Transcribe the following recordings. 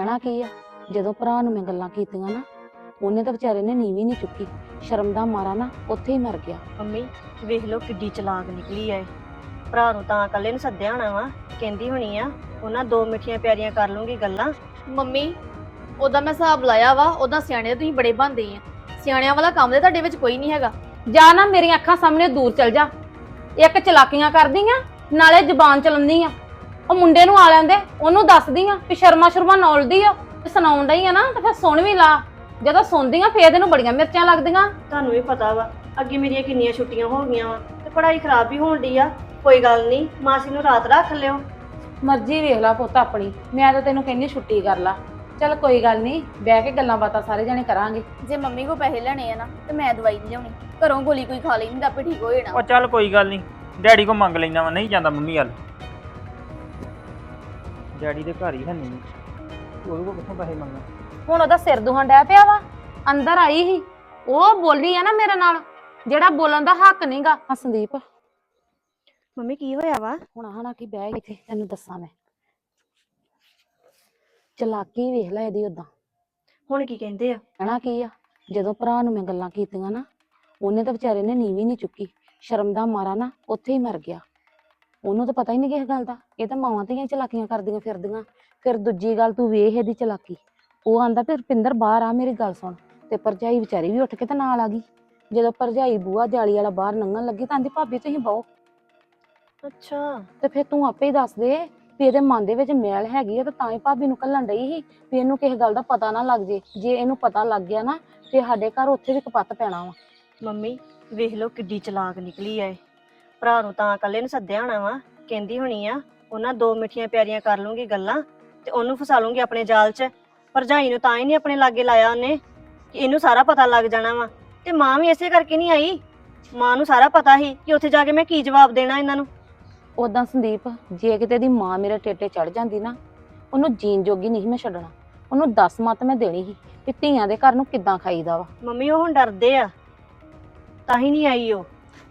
ਕਹਿਣਾ ਕੀ ਆ? ਜਦੋਂ ਭਰਾ ਨੂੰ ਮੈਂ ਗੱਲਾਂ ਕੀਤੀਆਂ ਨਾ ਉਹਨੇ ਤਾਂ ਵਿਚਾਰੇ ਨੇ ਨੀਵੀਂ ਨਹੀਂ ਚੁੱਕੀ। ਸ਼ਰਮ ਦਾ ਮਾਰਾ ਨਾ ਉੱਥੇ ਹੀ ਮਰ ਗਿਆ। ਮੰਮੀ ਵੇਖ ਲਓ ਕਿੱਡੀ ਚਲਾਕ ਨਿਕਲੀ ਐ ਭਰਾ ਨੂੰ ਤਾਂ ਇਕੱਲੇ ਨੂੰ ਸੱਦਿਆ ਹੋਣਾ ਵਾ ਕਹਿੰਦੀ ਹੋਣੀ ਆ ਉਹਨਾਂ ਦੋ ਮਿੱਠੀਆਂ ਪਿਆਰੀਆਂ ਕਰ ਲੂੰਗੀ ਗੱਲਾਂ। ਮੰਮੀ ਉਹਦਾ ਮੈਂ ਹਿਸਾਬ ਲਾਇਆ ਵਾ ਉਹਦਾ ਸਿਆਣੇ ਤੁਸੀਂ ਬੜੇ ਬੰਦੇ ਆ। ਸਿਆਣਿਆਂ ਵਾਲਾ ਕੰਮ ਤੇ ਤੁਹਾਡੇ ਵਿੱਚ ਕੋਈ ਨਹੀਂ ਹੈਗਾ। ਜਾ ਨਾ ਮੇਰੀਆਂ ਅੱਖਾਂ ਸਾਹਮਣੇ ਦੂਰ ਚਲ ਜਾ। ਇੱਕ ਚਲਾਕੀਆਂ ਕਰਦੀਆਂ ਨਾਲੇ ਜ਼ਬਾਨ ਚਲਾਉਂਦੀ ਆ। ਉਹ ਮੁੰਡੇ ਨੂੰ ਆ ਲੈਂਦੇ ਉਹਨੂੰ ਦੱਸਦੀ ਆ ਕਿ ਸ਼ਰਮਾ ਸ਼ਰਮਾ ਨੌਲਦੀ ਆ ਤੇ ਸੁਣਾਉਣ ਡਈ ਆ ਨਾ ਤੇ ਫਿਰ ਸੁਣ ਵੀ ਲਾ। ਜਦੋਂ ਸੁਣਦੀਆਂ ਫੇਰ ਇਹਨੂੰ ਬੜੀਆਂ ਮਿਰਚਾਂ ਲੱਗਦੀਆਂ। ਤੁਹਾਨੂੰ ਵੀ ਪਤਾ ਵਾ ਅੱਗੇ ਮੇਰੀਆਂ ਕਿੰਨੀਆਂ ਛੁੱਟੀਆਂ ਹੋ ਗਈਆਂ ਵਾ ਤੇ ਪੜ੍ਹਾਈ ਖਰਾਬ ਵੀ ਹੋਣ ਡਈ ਆ ਕੋਈ ਗੱਲ ਨਹੀਂ ਮਾਸੀ ਨੂੰ ਰਾਤ ਰੱਖ ਲਿਓ। ਮਰਜ਼ੀ ਵੇਖ ਲਾ ਪੁੱਤ ਆਪਣੀ ਮੈਂ ਤਾਂ ਤੈਨੂੰ ਕਹਿੰਦੀ ਛੁੱਟੀ ਕਰ ਲਾ। ਚੱਲ ਕੋਈ ਗੱਲ ਨਹੀਂ ਬਹਿ ਕੇ ਗੱਲਾਂ ਬਾਤਾਂ ਸਾਰੇ ਜਣੇ ਕਰਾਂਗੇ। ਜੇ ਮੰਮੀ ਕੋ ਪੈਸੇ ਲੈਣੇ ਆ ਨਾ ਤੇ ਮੈਂ ਦਵਾਈ ਨਹੀਂ ਲਿਆਉਣੀ ਘਰੋਂ ਗੋਲੀ ਕੋਈ ਖਾ ਲੈਂਦੀ ਤਾਂ ਆਪੇ ਠੀਕ ਹੋ ਜਾਣਾ। ਉਹ ਚੱਲ ਕੋਈ ਗੱਲ ਨਹੀਂ ਡੈਡੀ ਕੋ ਮੰਗ ਲੈਣਾ ਵਾ ਨਹੀਂ ਜਾਂਦਾ ਮੰਮੀ ਵੱਲ। ਡੈਡੀ ਦੇ ਘਰ ਹੀ ਹੈ ਨਹੀਂ। ਉਹਦੇ ਕੋ ਕਿੱਥੋਂ ਪੈਸੇ ਮੰਗਾਂ? ਹੁਣ ਉਹਦਾ ਸਿਰ ਦੁਹਣ ਡਿਆ ਪਿਆ ਵਾ ਅੰਦਰ ਆਈ ਸੀ। ਉਹ ਬੋਲੀ ਆ ਨਾ ਮੇਰੇ ਨਾਲ ਜਿਹੜਾ ਬੋਲਣ ਦਾ ਹੱਕ ਨਹੀਂਗਾ ਹਾਂ ਸੰਦੀਪ। ਮੰਮੀ ਕੀ ਹੋਇਆ ਵਾ? ਹੁਣ ਹਣਾ ਕੀ ਬਹਿ ਇੱਥੇ ਤੈਨੂੰ ਦੱਸਾਂ ਮੈਂ। ਚਲਾਕੀ ਵੇਖ ਲੈ ਇਹਦੀ ਉਦਾਂ ਹੁਣ ਕੀ ਕਹਿੰਦੇ ਆ? ਕਹਿਣਾ ਕੀ ਆ? ਜਦੋਂ ਭਰਾ ਨੂੰ ਮੈਂ ਗੱਲਾਂ ਕੀਤੀਆਂ ਨਾ ਉਹਨੇ ਤਾਂ ਵਿਚਾਰੇ ਨੇ ਨੀਵੀਂ ਨਹੀਂ ਚੁੱਕੀ। ਸ਼ਰਮ ਦਾ ਮਾਰਾ ਨਾ ਉੱਥੇ ਹੀ ਮਰ ਗਿਆ। ਉਹਨੂੰ ਤਾਂ ਪਤਾ ਹੀ ਨਹੀਂ ਕਿਸ ਗੱਲ ਦਾ। ਇਹ ਤਾਂ ਮਾਵਾਂ ਧੀਆਂ ਹੀ ਚਲਾਕੀਆਂ ਕਰਦੀਆਂ ਫਿਰਦੀਆਂ। ਫਿਰ ਦੂਜੀ ਗੱਲ ਤੂੰ ਵੇਖ ਇਹਦੀ ਚਲਾਕੀ। ਉਹ ਆਂਦਾ ਵੀ ਰੁਪਿੰਦਰ ਬਾਹਰ ਆ ਮੇਰੀ ਗੱਲ ਸੁਣ। ਤੇ ਭਰਜਾਈ ਵਿਚਾਰੀ ਵੀ ਉੱਠ ਕੇ ਤੇ ਨਾਲ ਆ ਗਈ। ਜਦੋਂ ਭਰਜਾਈ ਬੂਆ ਜਾਲੀ ਵਾਲਾ ਬਾਹਰ ਲੰਘਣ ਲੱਗੀ ਤਾਂ ਆਂਦੀ ਭਾਬੀ ਤੁਸੀਂ ਬਹੁ। ਅੱਛਾ। ਤੇ ਫਿਰ ਤੂੰ ਆਪੇ ਹੀ ਦੱਸ ਦੇ ਵੀ ਇਹਦੇ ਮਨ ਦੇ ਵਿੱਚ ਮੈਲ ਹੈਗੀ ਆ ਤੇ ਤਾਂ ਹੀ ਭਾਬੀ ਨੂੰ ਕੱਲਣ ਡਈ ਸੀ ਵੀ ਇਹਨੂੰ ਕਿਸੇ ਗੱਲ ਦਾ ਪਤਾ ਨਾ ਲੱਗ ਜੇ। ਜੇ ਇਹਨੂੰ ਪਤਾ ਲੱਗ ਗਿਆ ਨਾ ਤੇ ਸਾਡੇ ਘਰ ਉੱਥੇ ਵੀ ਕਪੱਤ ਪੈਣਾ ਵਾ। ਮੰਮੀ ਵੇਖ ਲਓ ਕਿੱਡੀ ਚਲਾਕ ਨਿਕਲੀ ਐ ਭਰਾ ਨੂੰ ਤਾਂ ਇਕੱਲੇ ਨੂੰ ਸੱਦਿਆ ਹੋਣਾ ਵਾ ਕਹਿੰਦੀ ਹੋਣੀ ਆ ਉਹਨਾਂ ਦੋ ਮਿੱਠੀਆਂ ਪਿਆਰੀਆਂ ਕਰ ਲੂੰਗੀ ਗੱਲਾਂ ਤੇ ਉਹਨੂੰ ਫਸਾ ਲੂੰਗੀ ਆਪਣੇ ਜਾਲ 'ਚ। ਭਰਜਾਈ ਨੂੰ ਤਾਂ ਹੀ ਨਹੀਂ ਆਪਣੇ ਲਾਗੇ ਲਾਇਆ ਉਹਨੇ ਕਿ ਇਹਨੂੰ ਸਾਰਾ ਪਤਾ ਲੱਗ ਜਾਣਾ ਵਾ। ਤੇ ਮਾਂ ਵੀ ਇਸੇ ਕਰਕੇ ਨਹੀਂ ਆਈ। ਮਾਂ ਨੂੰ ਸਾਰਾ ਪਤਾ ਸੀ ਕਿ ਉੱਥੇ ਜਾ ਕੇ ਮੈਂ ਕੀ ਜਵਾਬ ਦੇਣਾ ਇਹਨਾਂ ਨੂੰ। ਉਦਾਂ ਸੰਦੀਪ ਜੇ ਕਿਤੇ ਦੀ ਮਾਂ ਮੇਰੇ ਟੇਟੇ ਚੜ ਜਾਂਦੀ ਨਾ ਉਹਨੂੰ ਜੀਣ ਜੋਗੀ ਨਹੀਂ ਮੈਂ ਛੱਡਣਾ। ਉਹਨੂੰ ਦਸ ਮਤ ਮੈਂ ਦੇਣੀ ਸੀ ਕਿ ਧੀਆਂ ਦੇ ਘਰ ਨੂੰ ਕਿੱਦਾਂ ਖਾਈਦਾ ਵਾ। ਮੰਮੀ ਉਹ ਹੁਣ ਡਰਦੇ ਆ। ਤਾਂ ਹੀ ਨਹੀਂ ਆਈ ਉਹ।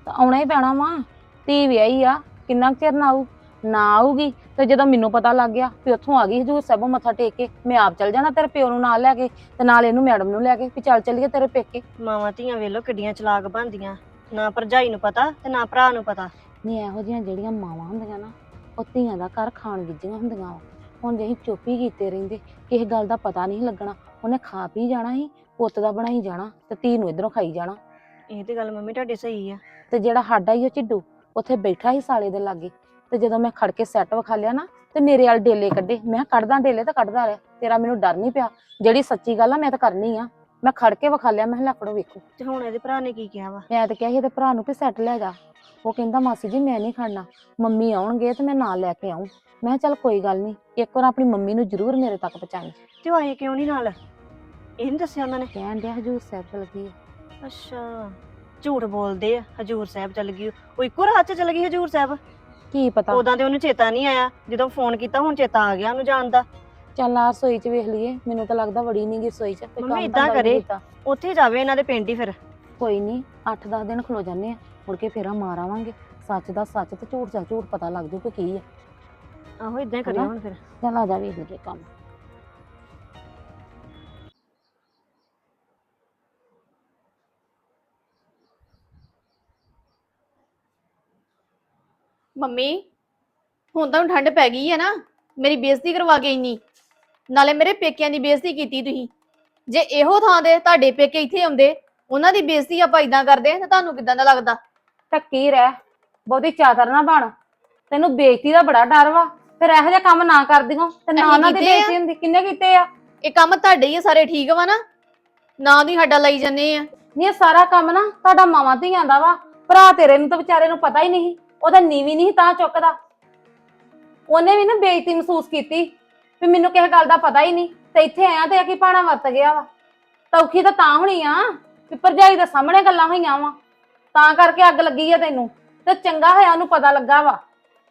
ਤਾਂ ਆਉਣਾ ਹੀ ਪੈਣਾ ਵਾ। ਧੀ ਵਿਆਹੀ ਆ ਕਿੰਨਾ ਕੁ ਚਿਰ ਨਾ ਆਊ? ਨਾ ਆਊਗੀ ਤੇ ਜਦੋਂ ਮੈਨੂੰ ਪਤਾ ਲੱਗ ਗਿਆ ਵੀ ਉੱਥੋਂ ਆ ਗਈ ਹਜੂਰ ਸਾਹਿਬੋਂ ਮੱਥਾ ਟੇਕ ਕੇ ਮੈਂ ਆਪ ਚੱਲ ਜਾਣਾ ਤੇਰੇ ਪਿਓ ਨੂੰ ਨਾਲ ਲੈ ਕੇ ਤੇ ਨਾਲ ਇਹਨੂੰ ਮੈਡਮ ਨੂੰ ਲੈ ਕੇ ਵੀ ਚੱਲ ਚੱਲੀਏ ਤੇਰੇ ਪੇਕੇ। ਮਾਵਾਂ ਧੀਆਂ ਵੇਲੋ ਕਿੱਡੀਆਂ ਚਲਾਕ ਬਣਦੀਆਂ ਨਾ ਭਰਜਾਈ ਨੂੰ ਪਤਾ ਤੇ ਨਾ ਭਰਾ ਨੂੰ ਪਤਾ। ਨਹੀਂ ਇਹੋ ਜਿਹੀਆਂ ਜਿਹੜੀਆਂ ਮਾਵਾਂ ਹੁੰਦੀਆਂ ਨਾ ਉਹ ਧੀਆਂ ਦਾ ਘਰ ਖਾਣ ਗਿੱਜੀਆਂ ਹੁੰਦੀਆਂ ਵਾ। ਹੁਣ ਜੇ ਅਸੀਂ ਚੁੱਪ ਹੀ ਕੀਤੇ ਰਹਿੰਦੇ ਕਿਸੇ ਗੱਲ ਦਾ ਪਤਾ ਨਹੀਂ ਲੱਗਣਾ ਉਹਨੇ ਖਾ ਪੀ ਜਾਣਾ ਸੀ ਪੁੱਤ ਦਾ ਬਣਾਈ ਜਾਣਾ ਤੇ ਧੀ ਨੂੰ ਇਧਰੋਂ ਖਾਈ ਜਾਣਾ। ਇਹ ਤੇ ਗੱਲ ਮੰਮੀ ਤੁਹਾਡੀ ਸਹੀ ਆ। ਤੇ ਜਿਹੜਾ ਸਾਡਾ ਹੀ ਉਹ ਚਿੱਡੂ ਉੱਥੇ ਬੈਠਾ ਸੀ ਸਾਲੇ ਦੇ ਲਾਗੇ ਤੇ ਜਦੋਂ ਮੈਂ ਖੜ ਕੇ ਸੈੱਟ ਵਿਖਾ ਲਿਆ ਨਾ ਤੇ ਮੇਰੇ ਵਾਲ ਡੇਲੇ ਕੱਢੇ। ਮੈਂ ਕੱਢਦਾ ਡੇਲੇ ਤਾਂ ਕੱਢਦਾ ਰਿਹਾ। ਤੇਰਾ ਮੈਨੂੰ ਡਰ ਨਹੀਂ ਪਿਆ। ਜਿਹੜੀ ਸੱਚੀ ਗੱਲ ਆ ਮੈਂ ਤਾਂ ਕਰਨੀ ਆ। ਮੈਂ ਖੜ ਕੇ ਵਿਖਾ ਲਿਆ ਮੈਂ ਕਿਹਾ ਲੈ ਫੜੋ ਵੇਖੋ। ਤੇ ਹੁਣ ਇਹਦੇ ਭਰਾ ਨੇ ਕੀ ਕਿਹਾ ਵਾ? ਮੈਂ ਤਾਂ ਕਿਹਾ ਸੀ ਇਹਦੇ ਭਰਾ ਨੂੰ ਕਿ ਸੈੱਟ ਲੈ ਜਾ। ਉਹ ਕਹਿੰਦਾ ਮਾਸੀ ਜੀ ਮੈਂ ਨਹੀਂ ਖੜਨਾ। ਮੰਮੀ ਆਉਣਗੇ ਤੇ ਮੈਂ ਨਾਲ ਲੈ ਕੇ ਆਉਂ ਮੈਂ ਕਿਹਾ ਚੱਲ ਕੋਈ ਗੱਲ ਨਹੀਂ। ਇੱਕ ਵਾਰ ਆਪਣੀ ਮੰਮੀ ਨੂੰ ਜ਼ਰੂਰ ਮੇਰੇ ਤੱਕ ਪਹੁੰਚਾਈ। ਤੇ ਉਹ ਆਏ ਕਿਉਂ ਨਹੀਂ ਨਾਲ? ਇਹ ਨਹੀਂ ਦੱਸਿਆ ਉਹਨਾਂ ਨੇ? ਕਹਿਣ ਡਿਆ ਹਜੂਰ ਸਾਹਿਬ ਆ। ਅੱਛਾ। ਝੂਠ ਬੋਲਦੇ ਆ ਹਜੂਰ ਸਾਹਿਬ ਚੱਲ ਗਈ। ਉਹ ਇੱਕੋ ਰਾਤ ਚ ਚੱਲ ਗਈ ਹਜੂਰ ਸਾਹਿਬ? ਕੀ ਪਤਾ? ਉਦਾਂ ਤੇ ਉਹਨੂੰ ਚੇਤਾ ਨਹੀਂ ਆਇਆ। ਜਦੋਂ ਫੋਨ ਕੀਤਾ ਹੁਣ ਚੇਤਾ ਆ ਗਿਆ ਉਹਨੂੰ ਜਾਣ ਦਾ। ਚੱਲ ਆ ਰਸੋਈ 'ਚ ਵੇਖ ਲਈਏ। ਮੈਨੂੰ ਤਾਂ ਲੱਗਦਾ ਵੜੀ ਨਹੀਂ ਗਈ ਰਸੋਈ 'ਚ ਕੋਈ ਮੰਮੀ ਕੰਮ ਏਦਾਂ ਧੰਦਾ ਕਰੇ। ਕੀਤਾ। ਉੱਥੇ ਜਾਵੇ ਇਹਨਾਂ ਦੇ ਪਿੰਡ ਹੀ ਫਿਰ। ਕੋਈ ਨਹੀਂ 8-10 ਦਿਨ ਖਲੋ ਜਾਂਦੇ ਆ। ਮੁੜ ਕੇ ਫੇਰਾ ਮਾਰ ਆਵਾਂਗੇ। ਸੱਚ ਦਾ ਸੱਚ ਤੇ ਝੂਠ ਦਾ ਝੂਠ ਪਤਾ ਲੱਗ ਜੂ ਕਿ ਕੀ ਆ। ਆਹੋ ਇਦਾਂ ਹੀ ਕਰਿਓ ਹਨਾ? ਹੁਣ ਫਿਰ। ਚੱਲ ਆ ਜਾ ਵੇਖ ਲਈਏ ਕੰਮ। ਮੰਮੀ ਹੁਣ ਤਾਂ ਠੰਡ ਪੈ ਗਈ ਹੈ ਨਾ ਮੇਰੀ ਬੇਇੱਜ਼ਤੀ ਕਰਵਾ ਕੇ ਇੰਨੀ ਨਾਲੇ ਮੇਰੇ ਪੇਕਿਆਂ ਦੀ ਬੇਇੱਜ਼ਤੀ ਕੀਤੀ ਤੁਸੀਂ। ਜੇ ਇਹੋ ਥਾਂ ਦੇ ਤੁਹਾਡੇ ਪੇਕੇ ਇੱਥੇ ਆਉਂਦੇ ਉਹਨਾਂ ਦੀ ਬੇਇੱਜ਼ਤੀ ਆਪਾਂ ਇਦਾਂ ਕਰਦੇ ਤਾਂ ਤੁਹਾਨੂੰ ਕਿਦਾਂ ਦਾ ਲੱਗਦਾ? ਟੱਕੀ ਰਹਿ ਬਹੁਤੀ ਚਾਦਰ ਨਾ ਬਣ। ਤੈਨੂੰ ਬੇਇੱਜ਼ਤੀ ਦਾ ਬੜਾ ਡਰ ਵਾ। ਫਿਰ ਇਹੋ ਜਿਹਾ ਕੰਮ ਨਾ ਕਰਦੀਓ ਤੇ ਨਾ ਉਹਨਾਂ ਦੀ। ਬੇਇੱਜ਼ਤੀ ਹੁੰਦੀ ਕਿੰਨੇ ਕੀਤੇ ਆ? ਇਹ ਕੰਮ ਤੁਹਾਡੇ ਹੀ ਆ ਸਾਰੇ ਠੀਕ ਵਾ ਨਾ। ਨਾ ਦੀ ਸਾਡਾ ਲਈ ਜੰਨੇ ਆ। ਨਹੀਂ ਇਹ ਸਾਰਾ ਕੰਮ ਨਾ ਤੁਹਾਡਾ ਮਾਵਾਂ ਧੀਆਂ ਦਾ ਵਾ। ਭਰਾ ਤੇਰੇ ਨੂੰ ਤਾਂ ਵਿਚਾਰੇ ਨੂੰ ਪਤਾ ਹੀ ਨਹੀਂ ਉਹਦਾ ਨੀਵੀਂ ਨਹੀਂ ਤਾਂ ਚੁੱਕਦਾ। ਉਹਨੇ ਵੀ ਨਾ ਬੇਇੱਜ਼ਤੀ ਮਹਿਸੂਸ ਕੀਤੀ ਵੀ ਮੈਨੂੰ ਕਿਸੇ ਗੱਲ ਦਾ ਪਤਾ ਹੀ ਨਹੀਂ ਤੇ ਇੱਥੇ ਆਇਆ ਤੇ ਆ ਕੀ ਪਾਣਾ ਵਰਤ ਗਿਆ ਵਾ। ਤੌਖੀ ਤਾਂ ਤਾਂ ਹੋਣੀ ਆ ਵੀ ਭਰਜਾਈ ਦੇ ਸਾਹਮਣੇ ਗੱਲਾਂ ਹੋਈਆਂ ਵਾ। ਤਾਂ ਕਰਕੇ ਅੱਗ ਲੱਗੀ ਆ ਤੈਨੂੰ ਤੇ ਚੰਗਾ ਹੋਇਆ ਉਹਨੂੰ ਪਤਾ ਲੱਗਾ ਵਾ